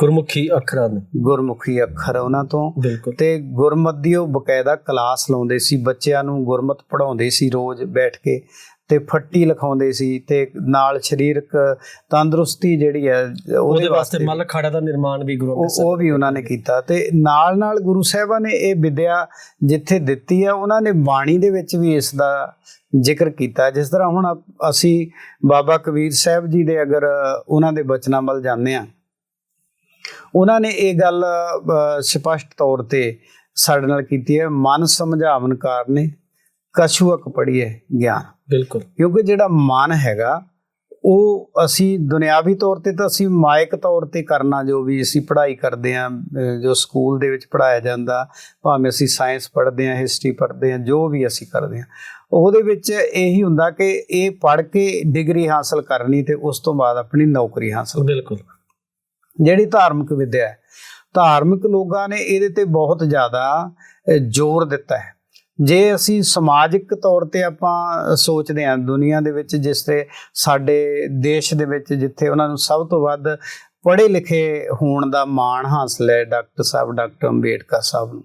ਗੁਰਮੁਖੀ ਅੱਖਰਾਂ ਨੂੰ। ਗੁਰਮੁਖੀ ਅੱਖਰ ਉਹਨਾਂ ਤੋਂ। ਤੇ ਗੁਰਮਤ ਦੀ ਉਹ ਬਕਾਇਦਾ ਕਲਾਸ ਲਾਉਂਦੇ ਸੀ ਬੱਚਿਆਂ ਨੂੰ ਗੁਰਮਤ ਪੜਾਉਂਦੇ ਸੀ ਰੋਜ਼ ਬੈਠ ਕੇ ਤੇ ਫੱਟੀ ਲਿਖਾਉਂਦੇ ਸੀ ਤੇ ਨਾਲ ਸਰੀਰਕ ਤੰਦਰੁਸਤੀ ਜਿਹੜੀ ਹੈ ਉਹਦੇ ਵਾਸਤੇ ਮੱਲ ਖਾੜਾ ਦਾ ਨਿਰਮਾਣ ਵੀ ਗੁਰੂ ਅੰਗਦ ਉਹ ਸਾਹਿਬ ਉਹ ਵੀ ਉਹਨਾਂ ਨੇ ਕੀਤਾ। ਤੇ ਨਾਲ ਨਾਲ ਗੁਰੂ ਸਾਹਿਬਾਂ ਨੇ ਇਹ ਵਿਦਿਆ ਜਿੱਥੇ ਦਿੱਤੀ ਹੈ ਉਹਨਾਂ ਨੇ ਬਾਣੀ ਦੇ ਵਿੱਚ ਵੀ ਇਸ ਦਾ ਜ਼ਿਕਰ ਕੀਤਾ। ਜਿਸ ਤਰ੍ਹਾਂ ਹੁਣ ਅਸੀਂ ਬਾਬਾ ਕਬੀਰ ਸਾਹਿਬ ਜੀ ਦੇ ਅਗਰ ਉਹਨਾਂ ਦੇ ਬਚਨਾਂ ਵੱਲ ਜਾਂਦੇ ਆ ਉਹਨਾਂ ਨੇ ਇਹ ਗੱਲ ਸਪਸ਼ਟ ਤੌਰ ਤੇ ਸਾਡੇ ਨਾਲ ਕੀਤੀ ਹੈ। ਮਨ ਸਮਝਾਵਨ ਕਾਰਨੇ ਕਛੂਅਕ ਪੜੀਏ ਗਿਆਨ। ਬਿਲਕੁਲ। ਕਿਉਂਕਿ ਜਿਹੜਾ ਮਨ ਹੈਗਾ ਉਹ ਅਸੀਂ ਦੁਨਿਆਵੀ ਤੌਰ ਤੇ ਤਾਂ ਅਸੀਂ ਮਾਇਕ ਤੌਰ ਤੇ ਕਰਨਾ ਜੋ ਵੀ ਅਸੀਂ ਪੜ੍ਹਾਈ ਕਰਦੇ ਆ ਜੋ ਸਕੂਲ ਦੇ ਵਿੱਚ ਪੜਾਇਆ ਜਾਂਦਾ ਭਾਵੇਂ ਅਸੀਂ ਸਾਇੰਸ ਪੜ੍ਹਦੇ ਆ ਹਿਸਟਰੀ ਪੜ੍ਹਦੇ ਆ ਜੋ ਵੀ ਅਸੀਂ ਕਰਦੇ ਆ ਉਹਦੇ ਵਿੱਚ ਇਹੀ ਹੁੰਦਾ ਕਿ ਇਹ ਪੜ੍ਹ ਕੇ ਡਿਗਰੀ ਹਾਸਲ ਕਰਨੀ ਤੇ ਉਸ ਤੋਂ ਬਾਅਦ ਆਪਣੀ ਨੌਕਰੀ ਹਾਸਲ ਬਿਲਕੁਲ। ਜਿਹੜੀ ਧਾਰਮਿਕ ਵਿਦਿਆ ਹੈ। ਧਾਰਮਿਕ ਲੋਕਾਂ ਨੇ ਇਹਦੇ ਤੇ ਬਹੁਤ ਜ਼ਿਆਦਾ ਜ਼ੋਰ ਦਿੱਤਾ ਹੈ। ਜੇ ਅਸੀਂ ਸਮਾਜਿਕ ਤੌਰ ਤੇ ਆਪਾਂ ਸੋਚਦੇ ਹਾਂ, ਦੁਨੀਆ ਦੇ ਵਿੱਚ ਜਿਸ ਤੇ ਸਾਡੇ ਦੇਸ਼ ਦੇ ਵਿੱਚ ਜਿੱਥੇ ਉਹਨਾਂ ਨੂੰ ਸਭ ਤੋਂ ਵੱਧ ਪੜ੍ਹੇ ਲਿਖੇ ਹੋਣ ਦਾ ਮਾਣ ਹਾਸਲ ਹੈ, ਡਾਕਟਰ ਸਾਹਿਬ, ਡਾਕਟਰ ਅੰਬੇਡਕਰ ਸਾਹਿਬ ਨੂੰ।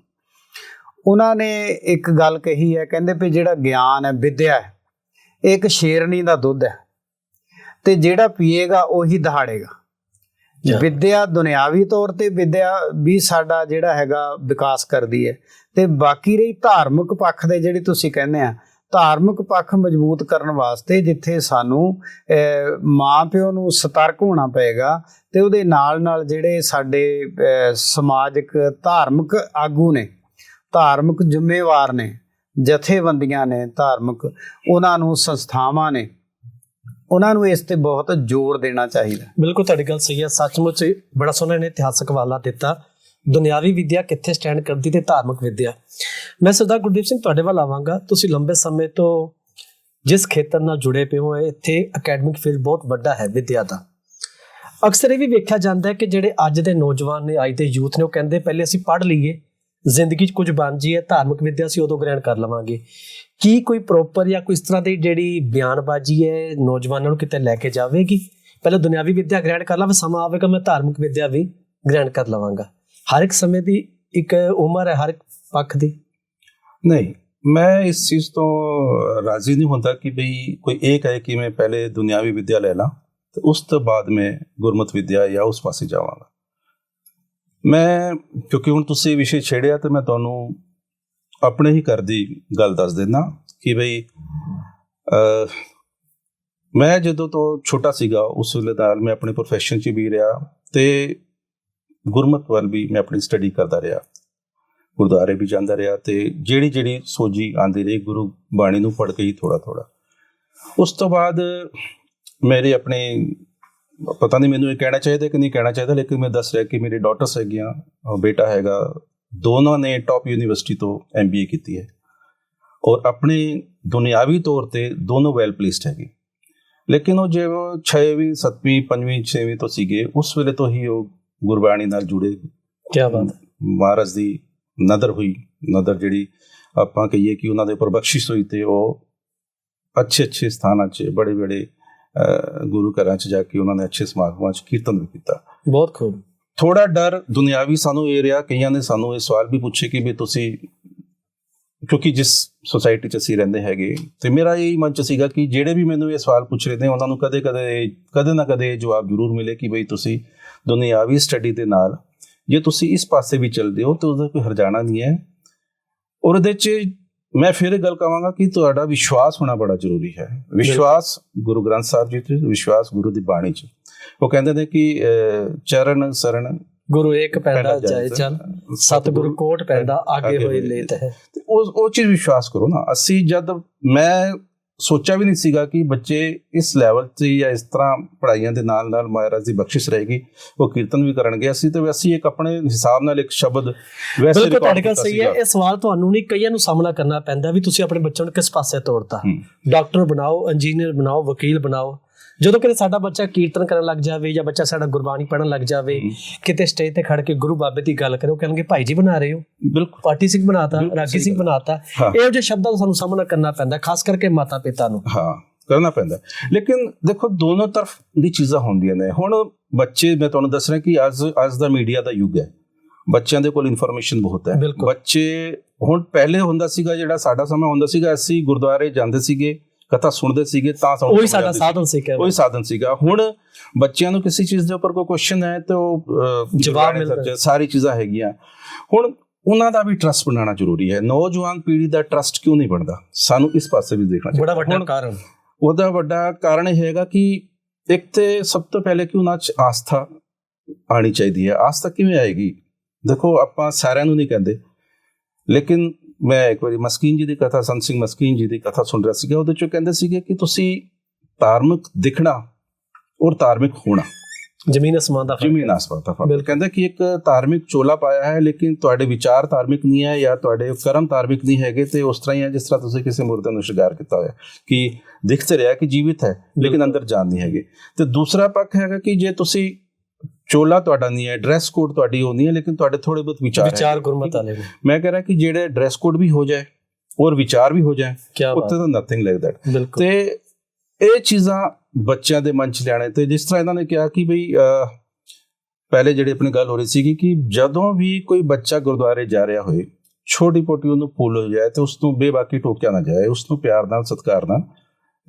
ਉਹਨਾਂ ਨੇ ਇੱਕ ਗੱਲ ਕਹੀ ਹੈ, ਕਹਿੰਦੇ ਵੀ ਜਿਹੜਾ ਗਿਆਨ ਹੈ, ਵਿਦਿਆ ਹੈ, ਇਹ ਇੱਕ ਸ਼ੇਰਨੀ ਦਾ ਦੁੱਧ ਹੈ। ਤੇ ਜਿਹੜਾ ਪੀਏਗਾ, ਉਹੀ ਦਹਾੜੇਗਾ। ਵਿੱਦਿਆ ਦੁਨਿਆਵੀ ਤੌਰ ਤੇ ਵਿੱਦਿਆ ਵੀ ਸਾਡਾ ਜਿਹੜਾ ਹੈਗਾ ਵਿਕਾਸ ਕਰਦੀ ਹੈ। ਤੇ ਬਾਕੀ ਰਹੀ ਧਾਰਮਿਕ ਪੱਖ ਦੇ ਜਿਹੜੇ ਤੁਸੀਂ ਕਹਿੰਦੇ ਆ ਧਾਰਮਿਕ ਪੱਖ ਮਜ਼ਬੂਤ ਕਰਨ ਵਾਸਤੇ ਜਿੱਥੇ ਸਾਨੂੰ ਅਹ, ਮਾਂ ਪਿਓ ਨੂੰ ਸਤਰਕ ਹੋਣਾ ਪਏਗਾ ਤੇ ਉਹਦੇ ਨਾਲ ਨਾਲ ਜਿਹੜੇ ਸਾਡੇ ਸਮਾਜਿਕ ਧਾਰਮਿਕ ਆਗੂ ਨੇ ਧਾਰਮਿਕ ਜ਼ਿੰਮੇਵਾਰ ਨੇ ਜਥੇਬੰਦੀਆਂ ਨੇ ਧਾਰਮਿਕ ਉਹਨਾਂ ਨੂੰ ਸੰਸਥਾਵਾਂ ਨੇ ਉਹਨਾਂ ਨੂੰ ਇਸ ਤੇ ਬਹੁਤ ਜ਼ੋਰ ਦੇਣਾ ਚਾਹੀਦਾ। ਬਿਲਕੁਲ, ਤੁਹਾਡੀ ਗੱਲ ਸਹੀ ਹੈ। ਸੱਚਮੁੱਚ ਬੜਾ ਸੋਹਣਾ ਇਹਨੇ ਇਤਿਹਾਸਕ ਹਵਾਲਾ ਦਿੱਤਾ। ਦੁਨਿਆਵੀ ਵਿਦਿਆ ਕਿੱਥੇ ਸਟੈਂਡ ਕਰਦੀ ਤੇ ਧਾਰਮਿਕ ਵਿਦਿਆ। ਮੈਂ ਸਰਦਾਰ ਗੁਰਦੀਪ ਸਿੰਘ ਤੁਹਾਡੇ ਵੱਲ ਆਵਾਂਗਾ। ਤੁਸੀਂ ਲੰਬੇ ਸਮੇਂ ਤੋਂ ਜਿਸ ਖੇਤਰ ਨਾਲ ਜੁੜੇ ਪਏ ਹੋ, ਇੱਥੇ ਅਕੈਡਮਿਕ ਫੀਲਡ ਬਹੁਤ ਵੱਡਾ ਹੈ ਵਿਦਿਆ ਦਾ। ਅਕਸਰ ਇਹ ਵੀ ਵੇਖਿਆ ਜਾਂਦਾ ਹੈ ਕਿ ਜਿਹੜੇ ਅੱਜ ਦੇ ਨੌਜਵਾਨ ਨੇ, ਅੱਜ ਦੇ ਯੂਥ ਨੇ, ਉਹ ਕਹਿੰਦੇ ਪਹਿਲੇ ਅਸੀਂ ਪੜ੍ਹ ਲਈਏ, ਜ਼ਿੰਦਗੀ 'ਚ ਕੁਝ ਬਣ ਜਾਈਏ, ਧਾਰਮਿਕ ਵਿਦਿਆ ਅਸੀਂ ਉਦੋਂ ਗ੍ਰਹਿਣ ਕਰ ਲਵਾਂਗੇ। ਕੀ ਕੋਈ ਪ੍ਰੋਪਰ ਜਾਂ ਕੋਈ ਇਸ ਤਰ੍ਹਾਂ ਦੀ ਜਿਹੜੀ ਬਿਆਨਬਾਜ਼ੀ ਹੈ ਨੌਜਵਾਨਾਂ ਨੂੰ ਕਿਤੇ ਲੈ ਕੇ ਜਾਵੇਗੀ? ਪਹਿਲਾਂ ਦੁਨਿਆਵੀ ਵਿਦਿਆ ਗ੍ਰਹਿਣ ਕਰ ਲਾਂ, ਫਿਰ ਸਮਾਂ ਆਵੇਗਾ, ਮੈਂ ਧਾਰਮਿਕ ਵਿਦਿਆ ਵੀ ਗ੍ਰਹਿਣ ਕਰ ਲਵਾਂਗਾ। ਹਰ ਇੱਕ ਸਮੇਂ ਦੀ ਇੱਕ ਉਮਰ ਹੈ, ਹਰ ਇੱਕ ਪੱਖ ਦੀ? ਨਹੀਂ, ਮੈਂ ਇਸ ਚੀਜ਼ ਤੋਂ ਰਾਜ਼ੀ ਨਹੀਂ ਹੁੰਦਾ ਕਿ ਭਈ ਕੋਈ ਇਹ ਕਹੇ ਕਿ ਮੈਂ ਪਹਿਲੇ ਦੁਨਿਆਵੀ ਵਿਦਿਆ ਲੈ ਲਾਂ, ਤੇ ਉਸ ਤੋਂ ਬਾਅਦ ਮੈਂ ਗੁਰਮਤ ਵਿਦਿਆ ਜਾਂ ਉਸ ਪਾਸੇ ਜਾਵਾਂਗਾ। ਮੈਂ, ਕਿਉਂਕਿ ਹੁਣ ਤੁਸੀਂ ਇਹ ਵਿਸ਼ੇ ਛੇੜਿਆ, ਤੇ ਮੈਂ ਤੁਹਾਨੂੰ ਆਪਣੇ ਹੀ ਘਰ ਦੀ ਗੱਲ ਦੱਸ ਦਿੰਦਾ ਕਿ ਭਈ ਮੈਂ ਜਦੋਂ ਤੋਂ ਛੋਟਾ ਸੀਗਾ, ਉਸ ਵੇਲੇ ਨਾਲ ਮੈਂ ਆਪਣੇ profession 'ਚ ਵੀ ਰਿਹਾ ਤੇ ਗੁਰਮਤ ਵੱਲ ਵੀ ਮੈਂ ਆਪਣੀ ਸਟੱਡੀ ਕਰਦਾ ਰਿਹਾ। ਗੁਰਦੁਆਰੇ ਵੀ ਜਾਂਦਾ ਰਿਹਾ ਤੇ ਜਿਹੜੀ ਜਿਹੜੀ ਸੋਝੀ ਆਂਦੀ ਰਹੀ, ਗੁਰੂ ਬਾਣੀ ਨੂੰ ਪੜ੍ਹ ਕੇ ਹੀ ਥੋੜਾ ਥੋੜਾ ਉਸ ਤੋਂ ਬਾਅਦ ਮੇਰੇ ਆਪਣੇ, ਪਤਾ ਨਹੀਂ ਮੈਨੂੰ ਇਹ ਕਹਿਣਾ ਚਾਹੀਦਾ ਕਿ ਨਹੀਂ ਕਹਿਣਾ ਚਾਹੀਦਾ, ਲੇਕਿਨ ਮੈਂ ਦੱਸ ਰਿਹਾ ਕਿ ਮੇਰੇ ਡਾਟਰਸ ਹੈਗੀਆਂ ਬੇਟਾ ਹੈਗਾ ਦੋਨਾਂ ਨੇ ਟਾਪ ਯੂਨੀਵਰਸਿਟੀ ਤੋਂ ਐਮਬੀਏ ਕੀਤੀ ਹੈ। ਔਰ ਆਪਣੇ ਦੁਨਿਆਵੀ ਤੌਰ ਤੇ ਦੋਨੋਂ ਵੈਲ ਪਲੇਸਡ ਹੈਗੇ। ਲੇਕਿਨ ਉਹ ਜੇ ਉਹ 6ਵੀਂ 7ਵੀਂ 5ਵੀਂ 6ਵੀਂ ਤੋਂ ਸੀਗੇ ਉਸ ਵੇਲੇ ਤੋਂ ਹੀ ਉਹ ਗੁਰਬਾਣੀ ਨਾਲ ਜੁੜੇ। ਕੀ ਬਾਤ ਮਹਾਰਾਜ ਦੀ ਨਦਰ ਹੋਈ। ਨਦਰ ਜਿਹੜੀ ਆਪਾਂ ਕਹੀਏ ਕਿ ਉਹਨਾਂ ਦੇ ਉੱਪਰ ਬਖਸ਼ਿਸ਼ ਹੋਈ ਤੇ ਉਹ ਅੱਛੇ ਅੱਛੇ ਸਥਾਨਾਂ 'ਚ ਬੜੇ ਬੜੇ ਗੁਰੂ ਘਰਾਂ 'ਚ ਜਾ ਕੇ ਉਹਨਾਂ ਨੇ ਅੱਛੇ ਸਮਾਗਮਾਂ 'ਚ ਕੀਰਤਨ ਵੀ ਕੀਤਾ। ਬਹੁਤ ਖੂਬ। ਥੋੜਾ ਡਰ ਦੁਨਿਆਵੀ ਸਾਨੂੰ ਇਹ ਰਿਹਾ ਕਈਆਂ ਨੇ ਸਾਨੂੰ ਇਹ ਸਵਾਲ ਵੀ ਪੁੱਛੇ ਕਿ ਵੀ ਤੁਸੀਂ ਕਿਉਂਕਿ ਜਿਸ ਸੋਸਾਇਟੀ 'ਚ ਅਸੀਂ ਰਹਿੰਦੇ ਹੈਗੇ ਤੇ ਮੇਰਾ ਇਹ ਮਨ 'ਚ ਸੀਗਾ ਕਿ ਜਿਹੜੇ ਵੀ ਮੈਨੂੰ ਇਹ ਸਵਾਲ ਪੁੱਛ ਰਹੇ ਨੇ ਉਹਨਾਂ ਨੂੰ ਕਦੇ ਕਦੇ ਕਦੇ ਨਾ ਕਦੇ ਜਵਾਬ ਜ਼ਰੂਰ ਮਿਲੇ ਕਿ ਬਈ ਤੁਸੀਂ ਦੁਨਿਆਵੀ ਸਟੱਡੀ ਦੇ ਨਾਲ ਜੇ ਤੁਸੀਂ ਇਸ ਪਾਸੇ ਵੀ ਚੱਲਦੇ ਹੋ ਤਾਂ ਉਹਦਾ ਕੋਈ ਹਰਜਾਨਾ ਨਹੀਂ ਹੈ। ਔਰ ਉਹਦੇ 'ਚ ਮੈਂ ਫਿਰ ਗੱਲ ਕਹਾਂਗਾ ਕਿ ਤੁਹਾਡਾ ਵਿਸ਼ਵਾਸ ਹੋਣਾ ਬੜਾ ਜ਼ਰੂਰੀ ਹੈ। ਵਿਸ਼ਵਾਸ ਗੁਰੂ ਗ੍ਰੰਥ ਸਾਹਿਬ ਜੀ ਤੇ ਵਿਸ਼ਵਾਸ ਗੁਰੂ ਦੀ ਬਾਣੀ 'ਚ। ਉਹ ਕਹਿੰਦੇ ਨੇ ਕਿ ਚਰਨ ਸਰਣ ਗੁਰੂ ਇੱਕ ਪੈਂਦਾ ਜਾਏ ਚੱਲ ਸਤਿਗੁਰੂ ਕੋਟ ਪੈਂਦਾ ਆਗੇ ਹੋਏ ਲੇਤ ਹੈ ਤੇ ਉਹ ਉਹ ਚੀਜ਼ ਵਿਸ਼ਵਾਸ ਕਰੋ ਨਾ ਅਸੀਂ ਜਦ ਮੈਂ ਸੋਚਿਆ ਵੀ ਨਹੀਂ ਸੀਗਾ ਕਿ ਬੱਚੇ ਇਸ ਲੈਵਲ 'ਤੇ ਜਾਂ ਇਸ ਤਰ੍ਹਾਂ ਪੜ੍ਹਾਈਆਂ ਦੇ ਨਾਲ ਨਾਲ ਮਹਾਰਾਜ ਦੀ ਬਖਸ਼ਿਸ਼ ਰਹੇਗੀ ਉਹ ਕੀਰਤਨ ਵੀ ਕਰਨਗੇ ਅਸੀਂ ਤੇ ਅਸੀਂ ਇੱਕ ਆਪਣੇ ਹਿਸਾਬ ਨਾਲ ਇੱਕ ਸ਼ਬਦ ਵੈਸੇ ਬਿਲਕੁਲ ਤੁਹਾਡੀ ਗੱਲ ਸਹੀ ਹੈ। ਇਹ ਸਵਾਲ ਤੁਹਾਨੂੰ ਨਹੀਂ ਕਈਆਂ ਨੂੰ ਸਾਹਮਣਾ ਕਰਨਾ ਪੈਂਦਾ ਵੀ ਤੁਸੀਂ ਆਪਣੇ ਬੱਚਿਆਂ ਨੂੰ ਕਿਸ ਪਾਸੇ ਤੋੜਤਾ। ਡਾਕਟਰ ਬਣਾਓ ਇੰਜੀਨੀਅਰ ਬਣਾਓ ਵਕੀਲ ਬਣਾਓ ਜਦੋਂ ਕਿਤੇ ਸਾਡਾ ਬੱਚਾ ਕੀਰਤਨ ਕਰਨ ਲੱਗ ਜਾਵੇ ਜਾਂ ਬੱਚਾ ਸਾਡਾ ਗੁਰਬਾਣੀ ਪੜ੍ਹਨ ਲੱਗ ਜਾਵੇ। ਕਿਤੇ ਸਟੇਜ ਤੇ ਖੜ ਕੇ ਗੁਰੂ ਬਾਬੇ ਦੀ ਗੱਲ ਕਰੇ ਉਹ ਕਹਿਣਗੇ ਭਾਈ ਜੀ ਬਣਾ ਰਹੇ ਹੋ ਬਿਲਕੁਲ ਪਾਰਟੀ ਸਿੰਘ ਬਣਾਤਾ ਰਾਗੀ ਸਿੰਘ। ਬਣਾਤਾ। ਇਹੋ ਜਿਹੇ ਸ਼ਬਦਾਂ ਦਾ ਸਾਨੂੰ ਸਾਹਮਣਾ ਕਰਨਾ ਪੈਂਦਾ ਖਾਸ ਕਰਕੇ ਮਾਤਾ ਪਿਤਾ ਨੂੰ ਹਾਂ ਕਰਨਾ ਪੈਂਦਾ। ਲੇਕਿਨ ਦੇਖੋ ਦੋਨੋਂ ਤਰਫ ਦੀ ਚੀਜ਼ਾਂ ਹੁੰਦੀਆਂ ਨੇ ਹੁਣ ਬੱਚੇ ਮੈਂ ਤੁਹਾਨੂੰ ਦੱਸ ਰਿਹਾ ਕਿ ਅੱਜ ਅੱਜ ਦਾ ਮੀਡੀਆ ਦਾ ਯੁੱਗ ਹੈ ਬੱਚਿਆਂ ਦੇ ਕੋਲ ਇਨਫੋਰਮੇਸ਼ਨ ਬਹੁਤ ਹੈ ਬਿਲਕੁਲ। ਬੱਚੇ ਹੁਣ ਪਹਿਲੇ ਹੁੰਦਾ ਸੀਗਾ ਜਿਹੜਾ ਸਾਡਾ ਸਮਾਂ ਹੁੰਦਾ ਸੀਗਾ ਅਸੀਂ ਗੁਰਦੁਆਰੇ ਜਾਂਦੇ ਸੀਗੇ ਕਥਾ ਸੁਣਦੇ ਸੀਗੇ ਤਾਂ ਸਾਨੂੰ ਉਹੀ ਸਮਝ ਸਾਡਾ। ਸਾਧਨ ਸੀ। ਕਿ ਉਹੀ ਸਾਧਨ ਸੀਗਾ। ਹੁਣ ਬੱਚਿਆਂ ਨੂੰ ਕਿਸੇ ਚੀਜ਼ ਦੇ ਉੱਪਰ ਕੋਈ ਕੁਐਸਚਨ ਹੈ ਤੇ ਉਹ ਜਵਾਬ ਮਿਲਦਾ। ਸਾਰੀ ਚੀਜ਼ਾਂ ਹੈਗੀਆਂ। ਹੁਣ ਉਹਨਾਂ ਦਾ ਵੀ ਟਰਸਟ ਬਣਾਉਣਾ ਜ਼ਰੂਰੀ ਹੈ। ਨੌਜਵਾਨ ਪੀੜ੍ਹੀ ਦਾ ਟਰਸਟ ਕਿਉਂ ਨਹੀਂ ਬਣਦਾ? ਸਾਨੂੰ ਇਸ ਪਾਸੇ ਵੀ ਦੇਖਣਾ ਬੜਾ ਚਾਹੀਦਾ ਵੱਡਾ ਹੁਣ ਕਾਰਨ। ਉਹਦਾ ਵੱਡਾ ਕਾਰਨ ਇਹ ਹੈਗਾ ਕਿ ਇੱਕ ਤੇ ਸਭ ਤੋਂ ਪਹਿਲੇ ਕਿ ਉਹਨਾਂ 'ਚ ਆਸਥਾ ਆਣੀ ਚਾਹੀਦੀ ਹੈ। ਆਸਥਾ ਕਿਵੇਂ ਆਏਗੀ? ਦੇਖੋ ਆਪਾਂ ਸਾਰਿਆਂ ਨੂੰ ਨਹੀਂ ਕਹਿੰਦੇ। ਲੇਕਿਨ ਮੈਂ ਇੱਕ ਵਾਰੀ ਮਸਕੀਨ ਜੀ ਦੀ ਕਥਾ ਸੰਤ ਸਿੰਘ ਮਸਕੀਨ ਜੀ ਦੀ ਕਥਾ ਸੁਣ ਰਿਹਾ ਸੀਗਾ। ਉਹਦੇ ਚੋਂ ਕਹਿੰਦੇ ਸੀਗੇ ਕਿ ਤੁਸੀਂ ਧਾਰਮਿਕ ਦਿਖਣਾ ਔਰ ਧਾਰਮਿਕ ਹੋਣਾ। ਜ਼ਮੀਨ ਅਸਮਾਨ ਦਾ ਫ਼ਰਕ ਜ਼ਮੀਨ ਆਸਮਾਨ ਦਾ ਫ਼ਰਕ। ਬਿਲਕੁਲ। ਕਹਿੰਦਾ ਕਿ ਇੱਕ ਧਾਰਮਿਕ ਚੋਲਾ ਪਾਇਆ ਹੈ ਲੇਕਿਨ ਤੁਹਾਡੇ ਵਿਚਾਰ ਧਾਰਮਿਕ ਨਹੀਂ ਹੈ ਜਾਂ ਤੁਹਾਡੇ ਕਰਮ ਧਾਰਮਿਕ ਨਹੀਂ ਹੈਗੇ ਤੇ ਉਸ ਤਰ੍ਹਾਂ ਹੀ ਹੈ ਜਿਸ ਤਰ੍ਹਾਂ ਤੁਸੀਂ ਕਿਸੇ ਮੁਰਦੇ ਨੂੰ ਸ਼ਿਕਾਰ ਕੀਤਾ ਹੋਇਆ। ਕਿ ਦਿਖ ਤੇ ਰਿਹਾ ਕਿ ਜੀਵਿਤ ਹੈ ਲੇਕਿਨ। ਅੰਦਰ ਜਾਨ ਨਹੀਂ ਹੈਗੀ। ਤੇ ਦੂਸਰਾ ਪੱਖ ਹੈਗਾ ਕਿ ਜੇ ਤੁਸੀਂ ਚੋਲਾ ਤੁਹਾਡਾ ਨਹੀਂ ਹੈ ਡਰੈਸ ਕੋਡ ਤੁਹਾਡੀ ਹੋਣੀ ਹੈ ਲੇਕਿਨ ਤੁਹਾਡੇ ਥੋੜੇ ਬਹੁਤ ਵਿਚਾਰ ਵਿਚਾਰ। ਗੁਰਮਤ ਵਾਲੇ ਮੈਂ ਕਹਿ ਰਿਹਾ ਕਿ ਜਿਹੜੇ ਡਰੈਸ ਕੋਡ ਵੀ ਹੋ ਜਾਏ ਔਰ ਵਿਚਾਰ ਵੀ ਹੋ ਜਾਏ ਉੱਥੇ ਤਾਂ ਨਥਿੰਗ ਲਾਈਕ ਦੈਟ ਤੇ ਇਹ ਚੀਜ਼ਾਂ ਬੱਚਿਆਂ ਦੇ ਮਨ ਚ ਲਿਆਣੇ ਤੇ ਜਿਸ ਤਰ੍ਹਾਂ ਇਹਨਾਂ ਨੇ ਕਿਹਾ ਕਿ ਬਈ ਅਹ, ਪਹਿਲੇ ਜਿਹੜੀ ਆਪਣੀ ਗੱਲ ਹੋ ਰਹੀ ਸੀ ਕਿ ਜਦੋਂ ਵੀ ਕੋਈ ਬੱਚਾ ਗੁਰਦੁਆਰੇ ਜਾ ਰਿਹਾ ਹੋਏ ਛੋਟੀ ਪੋਟੀ ਉਹਨੂੰ ਭੁੱਲ ਹੋ ਜਾਏ ਤੇ ਉਸ ਨੂੰ ਬੇਬਾਕੀ ਟੋਕਿਆ ਨਾ ਜਾਏ ਉਸ ਨੂੰ ਪਿਆਰ ਨਾਲ ਸਤਿਕਾਰ ਨਾਲ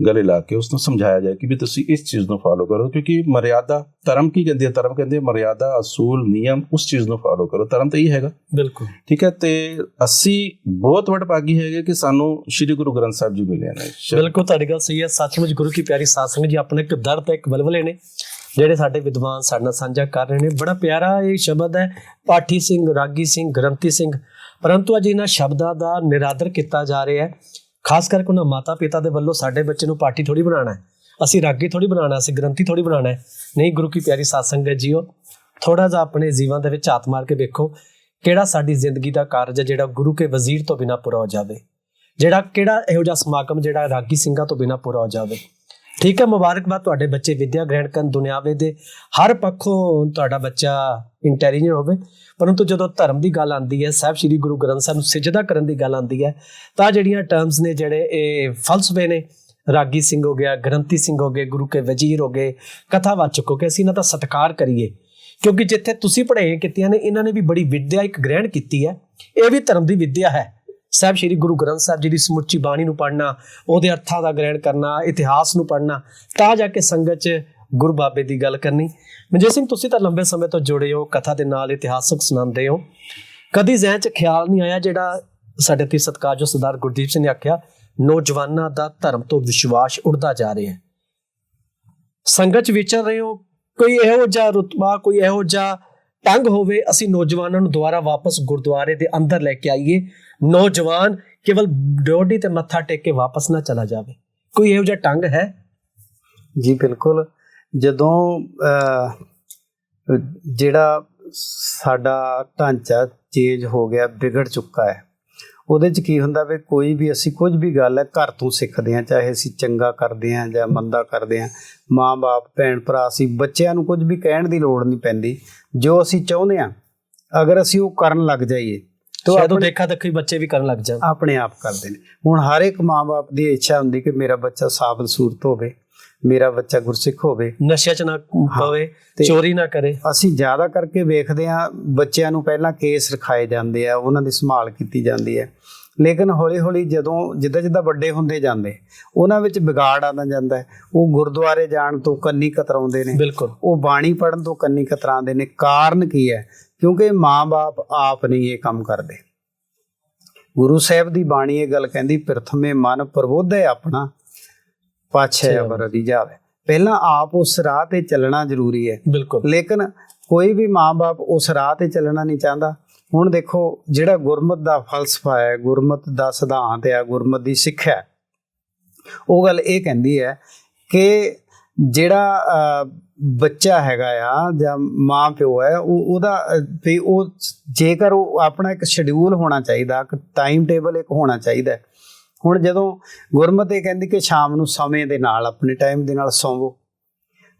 ਗਲੇ ਲਾ ਕੇ ਉਸ ਨੂੰ ਸਮਝਾਇਆ ਜਾਏ ਕਿ ਵੀ ਤੁਸੀਂ ਇਸ ਚੀਜ਼ ਨੂੰ ਫਾਲੋ ਕਰੋ ਕਿਉਂਕਿ ਮਰਿਆਦਾ ਧਰਮ ਕੀ ਕਹਿੰਦੀ ਹੈ ਧਰਮ ਕਹਿੰਦੇ ਮਰਿਆਦਾ ਅਸੂਲ ਨਿਯਮ ਉਸ ਚੀਜ਼ ਨੂੰ ਫਾਲੋ ਕਰੋ। ਧਰਮ ਤਾਂ ਇਹ ਹੈਗਾ। ਬਿਲਕੁਲ। ਠੀਕ ਹੈ? ਤੇ ਅਸੀਂ ਬਹੁਤ ਵਡਭਾਗੀ ਹੈਗੇ ਕਿ ਸਾਨੂੰ ਸ੍ਰੀ ਗੁਰੂ ਗ੍ਰੰਥ ਸਾਹਿਬ ਜੀ ਮਿਲੇ ਨੇ। ਬਿਲਕੁਲ ਤੁਹਾਡੀ ਗੱਲ ਸਹੀ ਹੈ। ਸੱਚਮੁੱਚ ਗੁਰੂ ਕੀ ਪਿਆਰੀ ਸਾਧ ਸੰਗਤ ਜੀ ਆਪਣੇ ਇੱਕ ਦਰਦ ਤੇ ਇੱਕ ਬਲਬਲੇ ਨੇ ਜਿਹੜੇ ਸਾਡੇ ਵਿਦਵਾਨ ਸਾਡੇ ਨਾਲ ਸਾਂਝਾ ਕਰ ਰਹੇ ਨੇ। ਬੜਾ ਪਿਆਰਾ ਇਹ ਸ਼ਬਦ ਹੈ ਪਾਠੀ ਸਿੰਘ ਰਾਗੀ ਸਿੰਘ ਗ੍ਰੰਥੀ ਸਿੰਘ। ਪਰੰਤੂ ਅੱਜ ਇਹਨਾਂ ਸ਼ਬਦਾਂ ਦਾ ਨਿਰਾਦਰ ਕੀਤਾ ਜਾ ਰਿਹਾ ਹੈ। ਖਾਸ ਕਰਕੇ ਉਹਨਾਂ ਮਾਤਾ ਪਿਤਾ ਦੇ ਵੱਲੋਂ ਸਾਡੇ ਬੱਚੇ ਨੂੰ ਪਾਰਟੀ ਥੋੜੀ ਬਣਾਉਣਾ ਹੈ। ਅਸੀਂ ਰਾਗੀ ਥੋੜੀ ਬਣਾਉਣਾ, ਅਸੀਂ ਗ੍ਰੰਥੀ ਥੋੜੀ ਬਣਾਉਣਾ ਹੈ। ਨਹੀਂ ਗੁਰੂ ਕੀ ਪਿਆਰੀ ਸਾਧ ਸੰਗਤ ਜੀਓ ਥੋੜਾ ਜਿਹਾ ਆਪਣੇ ਜੀਵਨ ਦੇ ਵਿੱਚ ਹੱਥ ਮਾਰ ਕੇ ਵੇਖੋ ਕਿਹੜਾ ਸਾਡੀ ਜ਼ਿੰਦਗੀ ਦਾ ਕਾਰਜ ਹੈ, ਜਿਹੜਾ ਗੁਰੂ ਕੇ ਵਜ਼ੀਰ ਤੋਂ ਬਿਨਾ ਪੂਰਾ ਹੋ ਜਾਵੇ। ਜਿਹੜਾ ਕਿਹੜਾ ਇਹੋ ਜਿਹਾ ਸਮਾਗਮ, ਜਿਹੜਾ ਰਾਗੀ ਸਿੰਘਾਂ ਤੋਂ ਬਿਨਾ ਪੂਰਾ ਹੋ ਜਾਵੇ। ਠੀਕ ਹੈ, ਮੁਬਾਰਕਬਾਦ ਤੁਹਾਡੇ ਬੱਚੇ ਵਿਦਿਆ ਗ੍ਰਹਿਣ ਕਰਨ ਦੁਨਿਆਵੇ ਦੇ। ਹਰ ਪੱਖੋਂ ਤੁਹਾਡਾ ਬੱਚਾ ਇੰਟੈਲੀਜੈਂਟ ਹੋਵੇ। ਪਰੰਤੂ ਜਦੋਂ ਧਰਮ ਦੀ ਗੱਲ ਆਉਂਦੀ ਹੈ, ਸਾਹਿਬ ਸ੍ਰੀ ਗੁਰੂ ਗ੍ਰੰਥ ਸਾਹਿਬ ਨੂੰ ਸਿਜਦਾ ਕਰਨ ਦੀ ਗੱਲ ਆਉਂਦੀ ਹੈ, ਤਾਂ ਜਿਹੜੀਆਂ ਟਰਮਸ ਨੇ, ਜਿਹੜੇ ਇਹ ਫਲਸਫੇ ਨੇ, ਰਾਗੀ ਸਿੰਘ ਹੋ ਗਿਆ, ਗ੍ਰੰਥੀ ਸਿੰਘ ਹੋ ਗਏ, ਗੁਰੂ ਕੇ ਵਜ਼ੀਰ ਹੋ ਗਏ ਕਥਾਵਾਚਕ ਹੋ ਗਏ ਅਸੀਂ ਇਹਨਾਂ ਦਾ ਸਤਿਕਾਰ ਕਰੀਏ। ਕਿਉਂਕਿ ਜਿੱਥੇ ਤੁਸੀਂ ਪੜ੍ਹਾਈਆਂ ਕੀਤੀਆਂ ਨੇ, ਇਹਨਾਂ ਨੇ ਵੀ ਬੜੀ ਵਿਦਿਆ ਇੱਕ ਗ੍ਰਹਿਣ ਕੀਤੀ ਹੈ। ਇਹ ਵੀ ਧਰਮ ਦੀ ਵਿਦਿਆ ਹੈ। ਸਾਹਿਬ ਸ੍ਰੀ ਗੁਰੂ ਗ੍ਰੰਥ ਸਾਹਿਬ ਜੀ ਦੀ ਸਮੁੱਚੀ ਬਾਣੀ ਨੂੰ ਪੜ੍ਹਨਾ, ਉਹਦੇ ਅਰਥਾਂ ਦਾ ਗ੍ਰਹਿਣ ਕਰਨਾ, ਇਤਿਹਾਸ ਨੂੰ ਪੜ੍ਹਨਾ, ਤਾਂ ਜਾ ਕੇ ਸੰਗਤ 'ਚ ਗੁਰੂ ਬਾਬੇ ਦੀ ਗੱਲ ਕਰਨੀ। ਮਨਜੀਤ ਸਿੰਘ, ਤੁਸੀਂ ਤਾਂ ਲੰਬੇ ਸਮੇਂ ਤੋਂ ਜੁੜੇ ਹੋ, ਕਥਾ ਦੇ ਨਾਲ ਇਤਿਹਾਸਕ ਸੁਣਾਉਂਦੇ ਹੋ। ਕਦੀ ਜ਼ਿਹਨ 'ਚ ਖਿਆਲ ਨਹੀਂ ਆਇਆ ਜਿਹੜਾ ਸਾਡੇ ਤੇ ਜੋ ਸਰਦਾਰ ਗੁਰਦੀਪ ਸਿੰਘ ਨੇ ਆਖਿਆ, ਨੌਜਵਾਨਾਂ ਦਾ ਧਰਮ ਤੋਂ ਵਿਸ਼ਵਾਸ ਉੱਡਦਾ ਜਾ ਰਿਹਾ ਹੈ। ਸੰਗਤ 'ਚ ਵਿਚਰ ਰਹੇ ਹੋ, ਕੋਈ ਇਹੋ ਜਿਹਾ ਰੁਤਬਾ, ਕੋਈ ਇਹੋ ਜਿਹਾ ਟੰਗ ਹੋਵੇ, ਅਸੀਂ ਨੌਜਵਾਨਾਂ ਨੂੰ ਦੁਬਾਰਾ ਵਾਪਸ ਗੁਰਦੁਆਰੇ ਦੇ ਅੰਦਰ ਲੈ ਕੇ ਆਈਏ। ਨੌਜਵਾਨ ਕੇਵਲ ਡੋਡੀ ਤੇ ਮੱਥਾ ਟੇਕ ਕੇ ਵਾਪਸ ਨਾ ਚਲਾ ਜਾਵੇ। ਕੋਈ ਇਹੋ ਜਿਹਾ ਟੰਗ ਹੈ? ਜੀ, ਬਿਲਕੁਲ। ਜਦੋਂ ਜਿਹੜਾ ਸਾਡਾ ਢਾਂਚਾ ਚੇਂਜ ਹੋ ਗਿਆ, ਵਿਗੜ ਚੁੱਕਾ ਹੈ, ਉਹਦੇ ਚ ਕੀ ਹੁੰਦਾ ਵੀ ਕੋਈ ਵੀ, ਅਸੀਂ ਕੁਝ ਵੀ ਗੱਲ ਹੈ, ਘਰ ਤੋਂ ਸਿੱਖਦੇ ਹਾਂ, ਚਾਹੇ ਅਸੀਂ ਚੰਗਾ ਕਰਦੇ ਹਾਂ ਜਾਂ ਮੰਦਾ ਕਰਦੇ ਹਾਂ ਮਾਂ-ਬਾਪ ਭੈਣ ਭਰਾ, ਅਸੀਂ ਬੱਚਿਆਂ ਨੂੰ ਕੁਝ ਵੀ ਕਹਿਣ ਦੀ ਲੋੜ ਨਹੀਂ ਪੈਂਦੀ। ਜੋ ਅਸੀਂ ਚਾਹੁੰਦੇ ਹਾਂ, ਅਗਰ ਅਸੀਂ ਉਹ ਕਰਨ ਲੱਗ ਜਾਈਏ ਤਾਂ ਸ਼ਾਇਦ ਉਹ ਦੇਖਾ ਦੇਖੀ ਬੱਚੇ ਵੀ ਕਰਨ ਲੱਗ ਜਾਣ। ਆਪਣੇ ਆਪ ਕਰਦੇ ਨੇ। ਹੁਣ ਹਰ ਇੱਕ ਮਾਂ-ਬਾਪ ਦੀ ਇੱਛਾ ਹੁੰਦੀ ਕਿ ਮੇਰਾ ਬੱਚਾ ਸਾਬਤ ਸੂਰਤ ਹੋਵੇ ਮੇਰਾ ਬੱਚਾ ਗੁਰਸਿੱਖ ਹੋਵੇ। ਨਸ਼ਿਆਂ 'ਚ ਨਾ ਪਵੇ ਚੋਰੀ ਨਾ ਕਰੇ। ਅਸੀਂ ਜ਼ਿਆਦਾ ਕਰਕੇ ਵੇਖਦੇ ਹਾਂ ਬੱਚਿਆਂ ਨੂੰ ਪਹਿਲਾਂ ਕੇਸ ਰਖਾਏ ਜਾਂਦੇ ਆ ਉਹਨਾਂ ਦੀ ਸੰਭਾਲ ਕੀਤੀ ਜਾਂਦੀ ਹੈ। ਲੇਕਿਨ ਹੌਲੀ-ਹੌਲੀ ਜਦੋਂ ਜਿੱਦਾਂ ਜਿੱਦਾਂ ਵੱਡੇ ਹੁੰਦੇ ਜਾਂਦੇ ਉਹਨਾਂ ਵਿੱਚ ਵਿਗਾੜ ਆਉਂਦਾ ਜਾਂਦਾ ਹੈ। ਉਹ ਗੁਰਦੁਆਰੇ ਜਾਣ ਤੋਂ ਕੰਨੀ ਕਤਰਾਉਂਦੇ ਨੇ। ਬਿਲਕੁਲ। ਉਹ ਬਾਣੀ ਪੜਨ ਤੋਂ ਕੰਨੀ ਕਤਰਾਉਂਦੇ ਨੇ। ਕਾਰਨ ਕੀ ਹੈ? ਕਿਉਂਕਿ ਮਾਂ-ਬਾਪ ਆਪ ਨਹੀਂ ਇਹ ਕੰਮ ਕਰਦੇ। ਗੁਰੂ ਸਾਹਿਬ ਦੀ ਬਾਣੀ ਇਹ ਗੱਲ ਕਹਿੰਦੀ ਪ੍ਰਥਮੇ ਮਨ ਪ੍ਰਬੋਧੇ ਆਪਣਾ ਪਾਛੇ। ਅਵਰ ਦੀ ਜਾਵੇ। ਪਹਿਲਾਂ ਆਪ ਉਸ ਰਾਹ ਤੇ ਚੱਲਣਾ ਜ਼ਰੂਰੀ ਹੈ। ਬਿਲਕੁਲ। ਲੇਕਿਨ ਕੋਈ ਵੀ ਮਾਂ-ਬਾਪ ਉਸ ਰਾਹ ਤੇ ਚੱਲਣਾ ਨਹੀਂ ਚਾਹੁੰਦਾ। ਹੁਣ ਦੇਖੋ ਜਿਹੜਾ ਗੁਰਮਤ ਦਾ ਫਲਸਫਾ ਹੈ ਗੁਰਮਤ ਦਾ ਸਿਧਾਂਤ ਹੈ ਗੁਰਮਤ ਦੀ ਸਿੱਖਿਆ ਉਹ ਗੱਲ ਇਹ ਕਹਿੰਦੀ ਹੈ ਕਿ ਜਿਹੜਾ ਬੱਚਾ ਹੈਗਾ ਆ ਜਾਂ ਮਾਂ ਪਿਓ ਹੈ ਉਹ ਉਹਦਾ ਵੀ ਉਹ ਜੇਕਰ ਉਹ ਆਪਣਾ ਇੱਕ ਸ਼ਡਿਊਲ ਹੋਣਾ ਚਾਹੀਦਾ ਇੱਕ ਟਾਈਮ ਟੇਬਲ ਇੱਕ ਹੋਣਾ ਚਾਹੀਦਾ। ਹੁਣ ਜਦੋਂ ਗੁਰਮਤ ਕਹਿੰਦੀ ਕਿ ਸ਼ਾਮ ਨੂੰ ਸਮੇਂ ਦੇ ਨਾਲ ਆਪਣੇ ਟਾਈਮ ਦੇ ਨਾਲ ਸੌਵੋ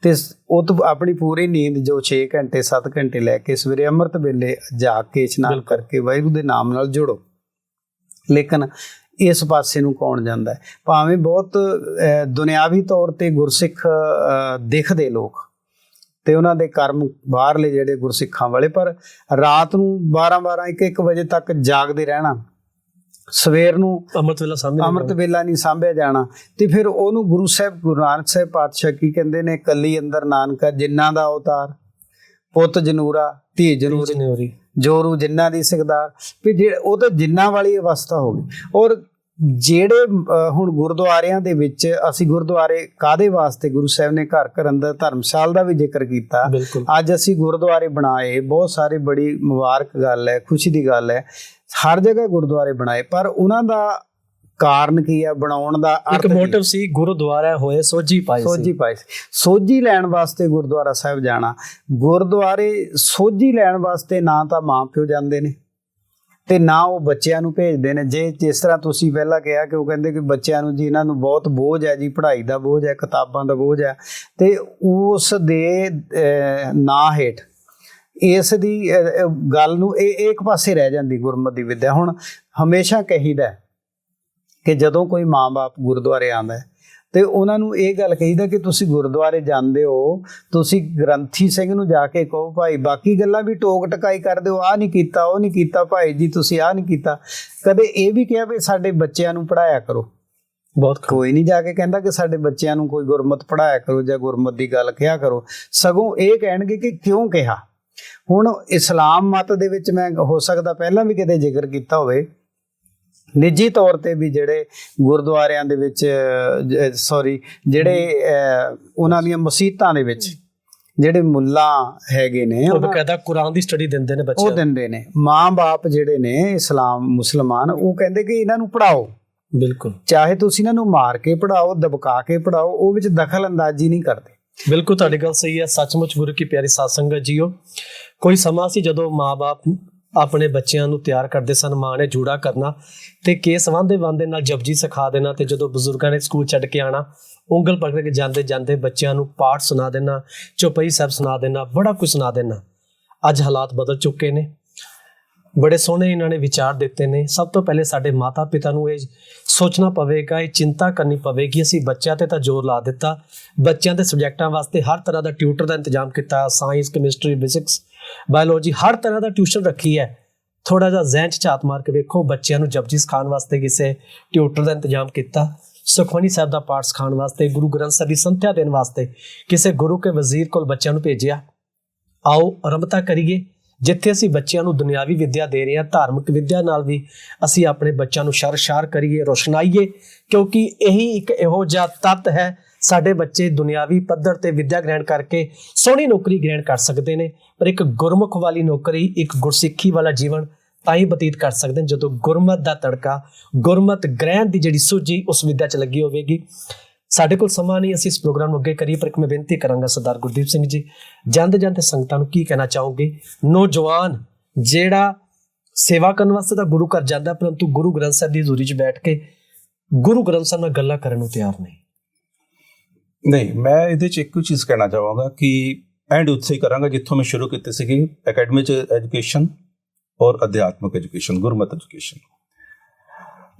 ਤੇ ਉਹ ਤੋਂ ਆਪਣੀ ਪੂਰੀ ਨੀਂਦ ਜੋ 6 ਘੰਟੇ 7 ਘੰਟੇ ਲੈ ਕੇ ਸਵੇਰੇ ਅੰਮ੍ਰਿਤ ਵੇਲੇ ਜਾਗ ਕੇ ਇਸ਼ਨਾਨ। ਕਰਕੇ ਵਾਹਿਗੁਰੂ ਦੇ ਨਾਮ ਨਾਲ ਜੁੜੋ ਲੇਕਿਨ ਇਸ ਪਾਸੇ ਨੂੰ ਕੌਣ ਜਾਂਦਾ ਹੈ? ਭਾਵੇਂ ਬਹੁਤ ਦੁਨਿਆਵੀ ਤੌਰ ਤੇ ਗੁਰਸਿੱਖ ਦਿਖਦੇ ਲੋਕ ਤੇ ਉਹਨਾਂ ਦੇ ਕਰਮ ਬਾਹਰਲੇ ਜਿਹੜੇ ਗੁਰਸਿੱਖਾਂ ਵਾਲੇ ਪਰ ਰਾਤ ਨੂੰ 12 12 1 1 ਵਜੇ ਤੱਕ ਜਾਗਦੇ ਰਹਿਣਾ ਸਵੇਰ ਨੂੰ ਅੰਮ੍ਰਿਤ ਵੇਲਾ ਸਾਹਮਣੇ ਅੰਮ੍ਰਿਤ ਵੇਲਾ ਨਹੀਂ ਸਾਂਭਿਆ ਜਾਣਾ ਤੇ ਫਿਰ ਉਹਨੂੰ ਗੁਰੂ ਸਾਹਿਬ ਗੁਰੂ ਨਾਨਕ ਸਾਹਿਬ ਪਾਤਸ਼ਾਹ ਕੀ ਕਹਿੰਦੇ ਨੇ? ਕੱਲੀ ਅੰਦਰ ਨਾਨਕਾ ਜਿਨ੍ਹਾਂ ਦਾ ਅਵਤਾਰ ਪੁੱਤ ਜਨੂਰਾ ਧੀ ਜਨੂਰੀ ਜਨੂਰੀ। ਜੋਰੂ ਜਿੰਨਾ ਦੀ ਸਿਕਦਾਰ। ਵੀ ਜਿਹੜੇ ਉਹ ਤਾਂ ਜਿੰਨਾ ਵਾਲੀ ਅਵਸਥਾ ਹੋ ਗਈ। ਔਰ ਜਿਹੜੇ ਹੁਣ ਗੁਰਦੁਆਰਿਆਂ ਦੇ ਵਿੱਚ ਅਸੀਂ ਗੁਰਦੁਆਰੇ ਕਾਦੇ ਵਾਸਤੇ ਗੁਰੂ ਸਾਹਿਬ ਨੇ ਘਰ ਘਰ ਅੰਦਰ ਧਰਮਸ਼ਾਲ ਦਾ ਵੀ ਜ਼ਿਕਰ ਕੀਤਾ। ਅੱਜ ਅਸੀਂ ਗੁਰਦੁਆਰੇ ਬਣਾਏ ਬਹੁਤ ਸਾਰੇ ਬੜੀ ਮੁਬਾਰਕ ਗੱਲ ਹੈ ਖੁਸ਼ੀ ਦੀ ਗੱਲ ਹੈ। ਹਰ ਜਗ੍ਹਾ ਗੁਰਦੁਆਰੇ ਬਣਾਏ ਪਰ ਉਹਨਾਂ ਦਾ ਕਾਰਨ ਕੀ ਹੈ ਬਣਾਉਣ ਦਾ ਇੱਕ ਅਰਥ? ਮੋਟਿਵ ਸੀ ਗੁਰਦੁਆਰਾ ਹੋਏ ਸੋਝੀ ਪਾਈ ਸੀ। ਪਾਈ ਸੀ। ਸੋਝੀ ਲੈਣ ਵਾਸਤੇ ਗੁਰਦੁਆਰਾ ਸਾਹਿਬ ਜਾਣਾ। ਗੁਰਦੁਆਰੇ ਸੋਝੀ ਲੈਣ ਵਾਸਤੇ ਨਾ ਤਾਂ ਮਾਂ ਪਿਓ ਜਾਂਦੇ ਨੇ ਤੇ ਨਾ ਉਹ ਬੱਚਿਆਂ ਨੂੰ ਭੇਜਦੇ ਨੇ। ਜੇ ਜਿਸ ਤਰ੍ਹਾਂ ਤੁਸੀਂ ਪਹਿਲਾਂ ਕਿਹਾ ਕਿ ਉਹ ਕਹਿੰਦੇ ਕਿ ਬੱਚਿਆਂ ਨੂੰ ਜੀ ਇਹਨਾਂ ਨੂੰ ਬਹੁਤ ਬੋਝ ਹੈ ਜੀ ਪੜ੍ਹਾਈ ਦਾ ਬੋਝ ਹੈ ਕਿਤਾਬਾਂ ਦਾ ਬੋਝ ਹੈ ਤੇ ਉਸ ਦੇ ਨਾਂ ਹੇਠ ਇਸ ਦੀ ਗੱਲ ਨੂੰ ਇਹ ਇੱਕ ਪਾਸੇ ਰਹਿ ਜਾਂਦੀ ਗੁਰਮਤਿ ਦੀ ਵਿਦਿਆ। ਹੁਣ ਹਮੇਸ਼ਾ ਕਹੀਦਾ ਕਿ ਜਦੋਂ ਕੋਈ ਮਾਂ-ਬਾਪ ਗੁਰਦੁਆਰੇ ਆਉਂਦਾ ਹੈ ਤੇ ਉਹਨਾਂ ਨੂੰ ਇਹ ਗੱਲ ਕਹੀਦਾ ਕਿ ਤੁਸੀਂ ਗੁਰਦੁਆਰੇ ਜਾਂਦੇ ਹੋ ਤੁਸੀਂ ਗ੍ਰੰਥੀ ਸਿੰਘ ਨੂੰ ਜਾ ਕੇ ਕਹੋ ਭਾਈ ਬਾਕੀ ਗੱਲਾਂ ਵੀ ਟੋਕ ਟਕਾਈ ਕਰਦੇ ਹੋ ਆ ਨਹੀਂ ਕੀਤਾ ਉਹ ਨਹੀਂ ਕੀਤਾ ਭਾਈ ਜੀ ਤੁਸੀਂ ਆ ਨਹੀਂ ਕੀਤਾ। ਕਦੇ ਇਹ ਵੀ ਕਿਹਾ ਵੀ ਸਾਡੇ ਬੱਚਿਆਂ ਨੂੰ ਪੜਾਇਆ ਕਰੋ। ਬਹੁਤ। ਕੋਈ ਨਹੀਂ ਜਾ ਕੇ ਕਹਿੰਦਾ ਕਿ ਸਾਡੇ ਬੱਚਿਆਂ ਨੂੰ ਕੋਈ ਗੁਰਮਤ ਪੜਾਇਆ ਕਰੋ ਜਾਂ ਗੁਰਮਤ ਦੀ ਗੱਲ ਕਿਹਾ ਕਰੋ। ਸਗੋਂ ਇਹ ਕਹਿਣਗੇ ਕਿ ਕਿਉਂ ਕਿਹਾ? ਹੁਣ ਇਸਲਾਮ ਮਤ ਦੇ ਵਿੱਚ ਮੈਂ ਹੋ ਸਕਦਾ ਪਹਿਲਾਂ ਵੀ ਕਿਤੇ ਜ਼ਿਕਰ ਕੀਤਾ ਹੋਵੇ ਨਿੱਜੀ ਤੌਰ ਤੇ ਵੀ ਜਿਹੜੇ ਗੁਰਦੁਆਰਿਆਂ ਦੇ ਵਿੱਚ ਸੌਰੀ ਜਿਹੜੇ ਉਹਨਾਂ ਦੀਆਂ ਮਸੀਤਾਂ ਦੇ ਵਿੱਚ ਜਿਹੜੇ ਮੁੱਲਾ ਹੈਗੇ ਨੇ ਉਹ ਬਕਾਇਦਾ ਕੁਰਾਨ ਦੀ ਸਟੱਡੀ ਦਿੰਦੇ ਨੇ ਉਹ ਬੱਚਿਆਂ ਨੂੰ ਦਿੰਦੇ ਨੇ। ਮਾਂ-ਬਾਪ ਜਿਹੜੇ ਨੇ ਇਸਲਾਮ ਮੁਸਲਮਾਨ ਉਹ ਕਹਿੰਦੇ ਕਿ ਇਹਨਾਂ ਨੂੰ ਪੜਾਓ ਬਿਲਕੁਲ। ਚਾਹੇ ਤੁਸੀਂ ਇਹਨਾਂ ਨੂੰ ਮਾਰ ਕੇ ਪੜਾਓ ਦਬਕਾ ਕੇ ਪੜਾਓ ਉਹ ਵਿੱਚ ਦਖਲ ਅੰਦਾਜ਼ੀ ਨਹੀਂ ਕਰਦੇ। ਬਿਲਕੁਲ ਤੁਹਾਡੀ ਗੱਲ ਸਹੀ ਹੈ। ਸੱਚਮੁੱਚ ਗੁਰੂ ਕੀ ਪਿਆਰੀ ਸਾਧ ਸੰਗਤ ਜੀਓ ਕੋਈ ਸਮਾਂ ਸੀ ਜਦੋਂ ਮਾਪੇ ਆਪਣੇ ਬੱਚਿਆਂ ਨੂੰ ਤਿਆਰ ਕਰਦੇ ਸਨ, ਮਾਂ ਨੇ ਜੂੜਾ ਕਰਨਾ ਤੇ ਕੇਸ ਵਾਂਦੇ ਵਾਂਦੇ ਨਾਲ ਜਪਜੀ ਸਿਖਾ ਦੇਣਾ ਤੇ ਜਦੋਂ ਬਜ਼ੁਰਗਾਂ ਨੇ ਸਕੂਲ ਛੱਡ ਕੇ ਆਣਾ, ਉਂਗਲ ਪਕੜ ਕੇ ਜਾਂਦੇ ਜਾਂਦੇ ਬੱਚਿਆਂ ਨੂੰ ਪਾਠ ਸੁਣਾ ਦੇਣਾ, ਚੌਪਈ ਸਾਹਿਬ ਸੁਣਾ ਦੇਣਾ, ਬੜਾ ਕੁਝ ਸੁਣਾ ਦੇਣਾ। ਅੱਜ ਹਾਲਾਤ ਬਦਲ ਚੁੱਕੇ ਨੇ। ਬੜੇ ਸੋਹਣੇ ਇਹਨਾਂ ਨੇ ਵਿਚਾਰ ਦਿੱਤੇ ਨੇ। ਸਭ ਤੋਂ ਪਹਿਲੇ ਸਾਡੇ ਮਾਤਾ ਪਿਤਾ ਨੂੰ ਇਹ ਸੋਚਣਾ ਪਵੇਗਾ, ਇਹ ਚਿੰਤਾ ਕਰਨੀ ਪਵੇਗੀ। ਅਸੀਂ ਬੱਚਿਆਂ ਤੇ ਤਾਂ ਜ਼ੋਰ ਲਾ ਦਿੱਤਾ। ਬੱਚਿਆਂ ਦੇ ਸਬਜੈਕਟਾਂ ਵਾਸਤੇ ਹਰ ਤਰ੍ਹਾਂ ਦਾ ਟਿਊਟਰ ਦਾ ਇੰਤਜ਼ਾਮ ਕੀਤਾ। ਸਾਇੰਸ, ਕੈਮਿਸਟਰੀ, ਫਿਜ਼ਿਕਸ, ਬਾਇਓਲੋਜੀ, ਹਰ ਤਰ੍ਹਾਂ ਦਾ ਟਿਊਸ਼ਨ ਰੱਖੀ ਹੈ। ਥੋੜਾ ਜਿਹਾ ਜ਼ਹਿਨ ਚ ਝਾਤ ਮਾਰ ਕੇ ਵੇਖੋ, ਬੱਚਿਆਂ ਨੂੰ ਜਪਜੀ ਸਿਖਾਉਣ ਵਾਸਤੇ ਕਿਸੇ ਟਿਊਟਰ ਦਾ ਇੰਤਜ਼ਾਮ ਕੀਤਾ। ਸੁਖਮਨੀ ਸਾਹਿਬ ਦਾ ਪਾਠ ਸਿਖਾਉਣ ਵਾਸਤੇ, ਗੁਰੂ ਗ੍ਰੰਥ ਸਾਹਿਬ ਦੀ ਸੰਥਿਆ ਦੇਣ ਵਾਸਤੇ ਕਿਸੇ ਗੁਰੂ ਕੇ ਵਜ਼ੀਰ ਕੋਲ ਬੱਚਿਆਂ ਨੂੰ ਭੇਜਿਆ। ਆਓ ਆਰੰਭਤਾ ਕਰੀਏ। ਜਿੱਥੇ ਅਸੀਂ ਬੱਚਿਆਂ ਨੂੰ ਦੁਨਿਆਵੀ ਵਿੱਦਿਆ ਦੇ ਰਹੇ ਹਾਂ, ਧਾਰਮਿਕ ਵਿੱਦਿਆ ਨਾਲ ਵੀ ਅਸੀਂ ਆਪਣੇ ਬੱਚਿਆਂ ਨੂੰ ਸ਼ਰਸ਼ਾਰ ਕਰੀਏ, ਰੋਸ਼ਨਾਈਏ, ਕਿਉਂਕਿ ਇਹੀ ਇੱਕ ਇਹੋ ਜਿਹਾ ਤੱਤ ਹੈ, ਸਾਡੇ ਬੱਚੇ ਦੁਨਿਆਵੀ ਪੱਧਰ ਤੇ ਵਿੱਦਿਆ ਗ੍ਰਹਿਣ ਕਰਕੇ ਸੋਹਣੀ ਨੌਕਰੀ ਗ੍ਰਹਿਣ ਕਰ ਸਕਦੇ ਨੇ, ਪਰ ਇੱਕ ਗੁਰਮੁਖ ਵਾਲੀ ਨੌਕਰੀ, ਇੱਕ ਗੁਰਸਿੱਖੀ ਵਾਲਾ ਜੀਵਨ ਤਾਂ ਹੀ ਬਤੀਤ ਕਰ ਸਕਦੇ ਨੇ, ਜਦੋਂ ਗੁਰਮਤ ਦਾ ਤੜਕਾ, ਗੁਰਮਤ ਗ੍ਰਹਿਣ ਦੀ ਜਿਹੜੀ ਸੂਝੀ ਉਸ ਵਿੱਦਿਆ 'ਚ ਲੱਗੀ ਹੋਵੇਗੀ। ਸਾਡੇ ਕੋਲ ਸਮਾਂ ਨਹੀਂ, ਅਸੀਂ ਇਸ ਪ੍ਰੋਗਰਾਮ ਨੂੰ ਅੱਗੇ ਕਰੀਏ, ਪਰ ਇੱਕ ਮੈਂ ਬੇਨਤੀ ਕਰਾਂਗਾ ਸਰਦਾਰ ਗੁਰਦੀਪ ਸਿੰਘ ਜੀ, ਜਾਂਦੇ ਜਾਂਦੇ ਸੰਗਤਾਂ ਨੂੰ ਕੀ ਕਹਿਣਾ ਚਾਹੋਗੇ? ਨੌਜਵਾਨ ਜਿਹੜਾ ਸੇਵਾ ਕਰਨ ਵਾਸਤੇ ਤਾਂ ਗੁਰੂ ਘਰ ਜਾਂਦਾ, ਪਰੰਤੂ ਗੁਰੂ ਗ੍ਰੰਥ ਸਾਹਿਬ ਦੀ ਹਜ਼ੂਰੀ 'ਚ ਬੈਠ ਕੇ ਗੁਰੂ ਗ੍ਰੰਥ ਸਾਹਿਬ ਨਾਲ ਗੱਲਾਂ ਕਰਨ ਨੂੰ ਤਿਆਰ ਨਹੀਂ। ਨਹੀਂ, ਮੈਂ ਇਹਦੇ ਚ ਇੱਕੋ ਚੀਜ਼ ਕਹਿਣਾ ਚਾਹਾਂਗਾ ਕਿ ਐਂਡ ਉੱਥੇ ਹੀ ਕਰਾਂਗਾ, ਜਿੱਥੋਂ ਮੈਂ ਸ਼ੁਰੂ ਕੀਤੀ ਸੀਗੀ ਅਕੈਡਮਿਕ ਐਜੂਕੇਸ਼ਨ ਔਰ ਅਧਿਆਤਮਿਕ ਐਜੂਕੇਸ਼ਨ, ਗੁਰਮਤਿ ਐਜੂਕੇਸ਼ਨ।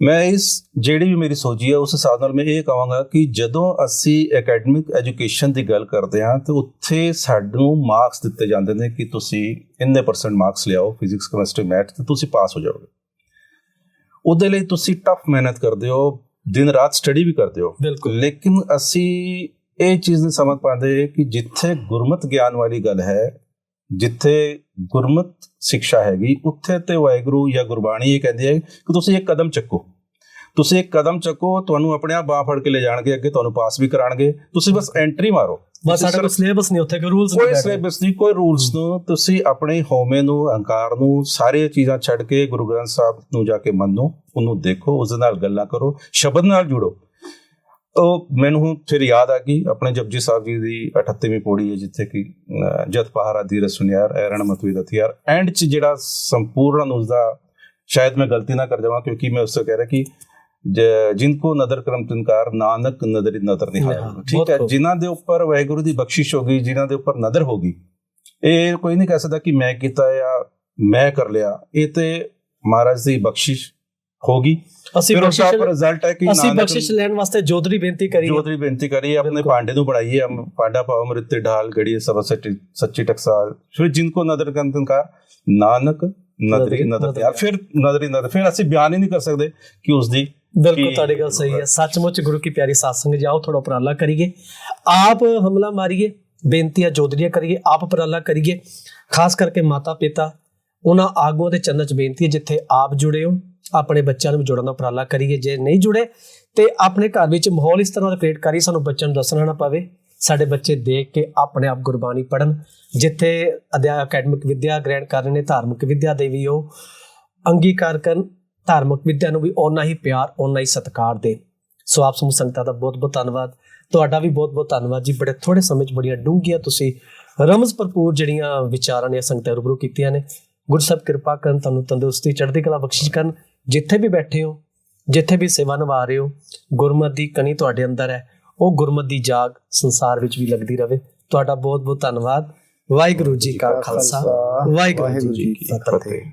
ਮੈਂ ਇਸ ਜਿਹੜੀ ਵੀ ਮੇਰੀ ਸੋਚੀ ਹੈ ਉਸ ਹਿਸਾਬ ਨਾਲ ਮੈਂ ਇਹ ਕਹਾਂਗਾ ਕਿ ਜਦੋਂ ਅਸੀਂ ਅਕੈਡਮਿਕ ਐਜੂਕੇਸ਼ਨ ਦੀ ਗੱਲ ਕਰਦੇ ਹਾਂ ਤੇ ਉੱਥੇ ਸਾਨੂੰ ਮਾਰਕਸ ਦਿੱਤੇ ਜਾਂਦੇ ਨੇ ਕਿ ਤੁਸੀਂ ਇੰਨੇ ਪਰਸੈਂਟ ਮਾਰਕਸ ਲਿਆਓ ਫਿਜ਼ਿਕਸ ਕੈਮਿਸਟਰੀ ਮੈਥ ਤੇ ਤੁਸੀਂ ਪਾਸ ਹੋ ਜਾਓਗੇ। ਉਹਦੇ ਲਈ ਤੁਸੀਂ ਟਫ ਮਿਹਨਤ ਕਰਦੇ ਹੋ ਦਿਨ ਰਾਤ ਸਟੱਡੀ ਵੀ ਕਰਦੇ ਹੋ। ਬਿਲਕੁਲ। ਲੇਕਿਨ ਅਸੀਂ ਇਹ ਚੀਜ਼ ਨਹੀਂ ਸਮਝ ਪਾਉਂਦੇ ਕਿ ਜਿੱਥੇ ਗੁਰਮਤ ਗਿਆਨ ਵਾਲੀ ਗੱਲ ਹੈ ਜਿੱਥੇ ਗੁਰਮਤ ਸਿੱਖਿਆ ਹੈਗੀ ਉੱਥੇ ਤੇ ਵਾਹਿਗੁਰੂ ਜਾਂ ਗੁਰਬਾਣੀ ਇਹ ਕਹਿੰਦੀ ਹੈ ਕਿ ਤੁਸੀਂ ਇੱਕ ਕਦਮ ਚੱਕੋ। ਤੁਸੀਂ ਇੱਕ ਕਦਮ ਚੱਕੋ ਤੁਹਾਨੂੰ ਆਪਣੇ ਆਪ ਬਾਹ ਫੜ ਕੇ ਲੈ ਜਾਣਗੇ ਅੱਗੇ ਤੁਹਾਨੂੰ ਪਾਸ ਵੀ ਕਰਾਣਗੇ। ਤੁਸੀਂ ਬਸ ਐਂਟਰੀ ਮਾਰੋ। ਬਸ ਸਾਡੇ ਕੋਲ ਸਿਲੇਬਸ ਨਹੀਂ ਉੱਥੇ ਕੋਈ ਰੂਲਸ ਕੋਈ ਸਿਲੇਬਸ ਨਹੀਂ ਕੋਈ ਰੂਲਸ ਨੂੰ ਤੁਸੀਂ ਆਪਣੇ ਹਉਮੈ ਨੂੰ ਅਹੰਕਾਰ ਨੂੰ ਸਾਰੀਆਂ ਚੀਜ਼ਾਂ ਛੱਡ ਕੇ ਗੁਰੂ ਗ੍ਰੰਥ ਸਾਹਿਬ ਨੂੰ ਜਾ ਕੇ ਮੰਨੋ ਉਹਨੂੰ ਦੇਖੋ ਉਸ ਨਾਲ ਗੱਲਾਂ ਕਰੋ ਸ਼ਬਦ ਨਾਲ ਜੁੜੋ। ਉਹ ਮੈਨੂੰ ਫਿਰ ਯਾਦ ਆ ਗਈ ਆਪਣੇ ਜਪਜੀ ਸਾਹਿਬ ਜੀ ਦੀ 38ਵੀਂ ਪੌੜੀ ਹੈ ਜਿੱਥੇ ਕਿ ਜਤ ਪਹਾਰਾ ਦੀ ਰਸੁਨਿਆਰ ਐਰਣ ਮਤਵੀ ਰਥਿਆਰ ਐਂਡ ਚ ਜਿਹੜਾ ਸੰਪੂਰਨ ਉਸ ਦਾ ਸ਼ਾਇਦ ਮੈਂ ਗਲਤੀ ਨਾ ਕਰ ਜਾਵਾਂ ਕਿਉਂਕਿ ਮੈਂ ਉਸ ਤੋਂ ਕਹਿ ਰਿਹਾ ਕਿ ਜਿਨਕੋ ਨਦਰ ਕਰਮ ਤਨਕਾਰ ਨਾਨਕ ਨਦਰ ਨਦਰ ਨਿਹਾਲ ਠੀਕ ਹੈ। ਜਿਨ੍ਹਾਂ ਦੇ ਉੱਪਰ ਵਾਹਿਗੁਰੂ ਦੀ ਬਖਸ਼ਿਸ਼ ਹੋ ਗਈ ਜਿਨ੍ਹਾਂ ਦੇ ਉੱਪਰ ਨਦਰ ਹੋ ਗਈ ਇਹ ਕੋਈ ਨਹੀਂ ਕਹਿ ਸਕਦਾ ਕਿ ਮੈਂ ਕੀਤਾ ਜਾਂ ਮੈਂ ਕਰ ਲਿਆ। ਇਹ ਤੇ ਮਹਾਰਾਜ ਦੀ ਬਖਸ਼ਿਸ਼ ਹੋਗੀ। ਅਸੀਂ ਬਖਸ਼ਿਸ਼ ਰਿਜ਼ਲਟ ਹੈ ਕਿ ਅਸੀਂ ਬਖਸ਼ਿਸ਼ ਲੈਣ ਵਾਸਤੇ ਜੋਦਰੀ ਬੇਨਤੀ ਕਰੀ ਜੋਦਰੀ ਬੇਨਤੀ ਕਰੀ ਆਪਣੇ ਪਾਂਡੇ ਨੂੰ ਬੜਾਈਏ ਹਮ ਪਾਂਡਾ ਪਾਵ ਮ੍ਰਿਤ ਢਾਲ ਗੜੀ ਸਭ ਸੱਚੀ ਸੱਚੀ ਟਕਸਾਲ। ਫਿਰ ਜਿਨਕੋ ਨਦਰ ਕੰਤਨ ਕਾ ਨਾਨਕ ਨਦਰੀ ਨਦਰੀ ਨਦਰ ਨਦਰ। ਯਾਰ ਫਿਰ ਨਦਰੀ ਨਦਰ। ਫਿਰ ਅਸੀਂ ਬਿਆਨ ਹੀ ਨਹੀਂ ਕਰ ਸਕਦੇ ਕਿ ਉਸ ਦੀ ਬਿਲਕੁਲ ਤੁਹਾਡੀ ਗੱਲ ਸਹੀ ਹੈ। ਸੱਚਮੁੱਚ ਗੁਰੂ ਕੀ ਪਿਆਰੀ ਸਾਸੰਗ ਜਾਓ ਥੋੜਾ ਉਪਰਾਲਾ ਕਰੀਏ। ਆਪ ਹਮਲਾ ਮਾਰੀਏ ਬੇਨਤੀਆਂ ਜੋਦਰੀਆਂ ਕਰੀਏ ਆਪ ਉਪਰਾਲਾ ਕਰੀਏ। ਖਾਸ ਕਰਕੇ ਮਾਤਾ ਪਿਤਾ ਉਹਨਾਂ ਆਗੂਆਂ ਦੇ ਚੰਨਾਂ 'ਚ ਬੇਨਤੀ ਹੈ ਜਿੱਥੇ ਆਪ ਜੁੜੇ ਹੋ ਆਪਣੇ ਬੱਚਿਆਂ ਨੂੰ ਵੀ ਜੋੜਨ ਦਾ ਉਪਰਾਲਾ ਕਰੀਏ। ਜੇ ਨਹੀਂ ਜੁੜੇ ਤੇ ਆਪਣੇ ਘਰ ਵਿੱਚ ਮਾਹੌਲ ਇਸ ਤਰ੍ਹਾਂ ਦਾ ਕ੍ਰੀਏਟ ਕਰੀ ਸਾਨੂੰ ਬੱਚਿਆਂ ਨੂੰ ਦੱਸਣਾ ਨਾ ਪਵੇ। ਸਾਡੇ ਬੱਚੇ ਦੇਖ ਕੇ ਆਪਣੇ ਆਪ ਗੁਰਬਾਣੀ ਪੜਨ ਜਿੱਥੇ ਅਧਿਆ, ਅਕੈਡਮਿਕ ਵਿੱਦਿਆ ਗ੍ਰਹਿਣ ਕਰ ਰਹੇ ਨੇ, ਧਾਰਮਿਕ ਵਿੱਦਿਆ ਦੇ ਵੀ ਉਹ ਅੰਗੀਕਾਰ ਕਰਨ, ਧਾਰਮਿਕ ਵਿੱਦਿਆ ਨੂੰ ਵੀ ਓਨਾ ਹੀ ਪਿਆਰ, ਓਨਾ ਹੀ ਸਤਿਕਾਰ ਦੇ ਸੋ ਆਪ ਸਮੂਹ ਸੰਗਤਾਂ ਦਾ ਬਹੁਤ ਬਹੁਤ ਧੰਨਵਾਦ। ਤੁਹਾਡਾ ਵੀ ਬਹੁਤ ਬਹੁਤ ਧੰਨਵਾਦ ਜੀ। ਬੜੇ ਥੋੜੇ ਸਮੇਂ 'ਚ ਬੜੀਆਂ ਡੂੰਘੀਆਂ ਤੁਸੀਂ ਰਮਜ਼ ਭਰਪੂਰ ਜਿਹੜੀਆਂ ਵਿਚਾਰਾਂ ਨੇ, ਸੰਗਤਾਂ ਰੂਬਰੂ ਕੀਤੀਆਂ ਨੇ। ਗੁਰੂ ਸਾਹਿਬ ਕਿਰਪਾ ਕਰਨ, ਤੁਹਾਨੂੰ ਤੰਦਰੁਸਤੀ, ਚੜ੍ਹਦੀ ਕਲਾ ਬਖਸ਼ਿਸ਼ ਕਰਨ। ਜਿੱਥੇ ਵੀ ਬੈਠੇ ਹੋ, ਜਿੱਥੇ ਵੀ ਸੇਵਾ ਨਿਭਾ ਰਹੇ ਹੋ, ਗੁਰਮਤ ਦੀ ਕਣੀ ਤੁਹਾਡੇ ਅੰਦਰ ਹੈ। ਉਹ ਗੁਰਮਤ ਦੀ ਜਾਗ ਸੰਸਾਰ ਵਿੱਚ ਵੀ ਲੱਗਦੀ ਰਵੇ। ਤੁਹਾਡਾ ਬਹੁਤ ਬਹੁਤ ਧੰਨਵਾਦ। ਵਾਹਿਗੁਰੂ ਜੀ ਕਾ ਖਾਲਸਾ। ਵਾਹਿਗੁਰੂ ਜੀ ਕੀ ਫਤਿਹ।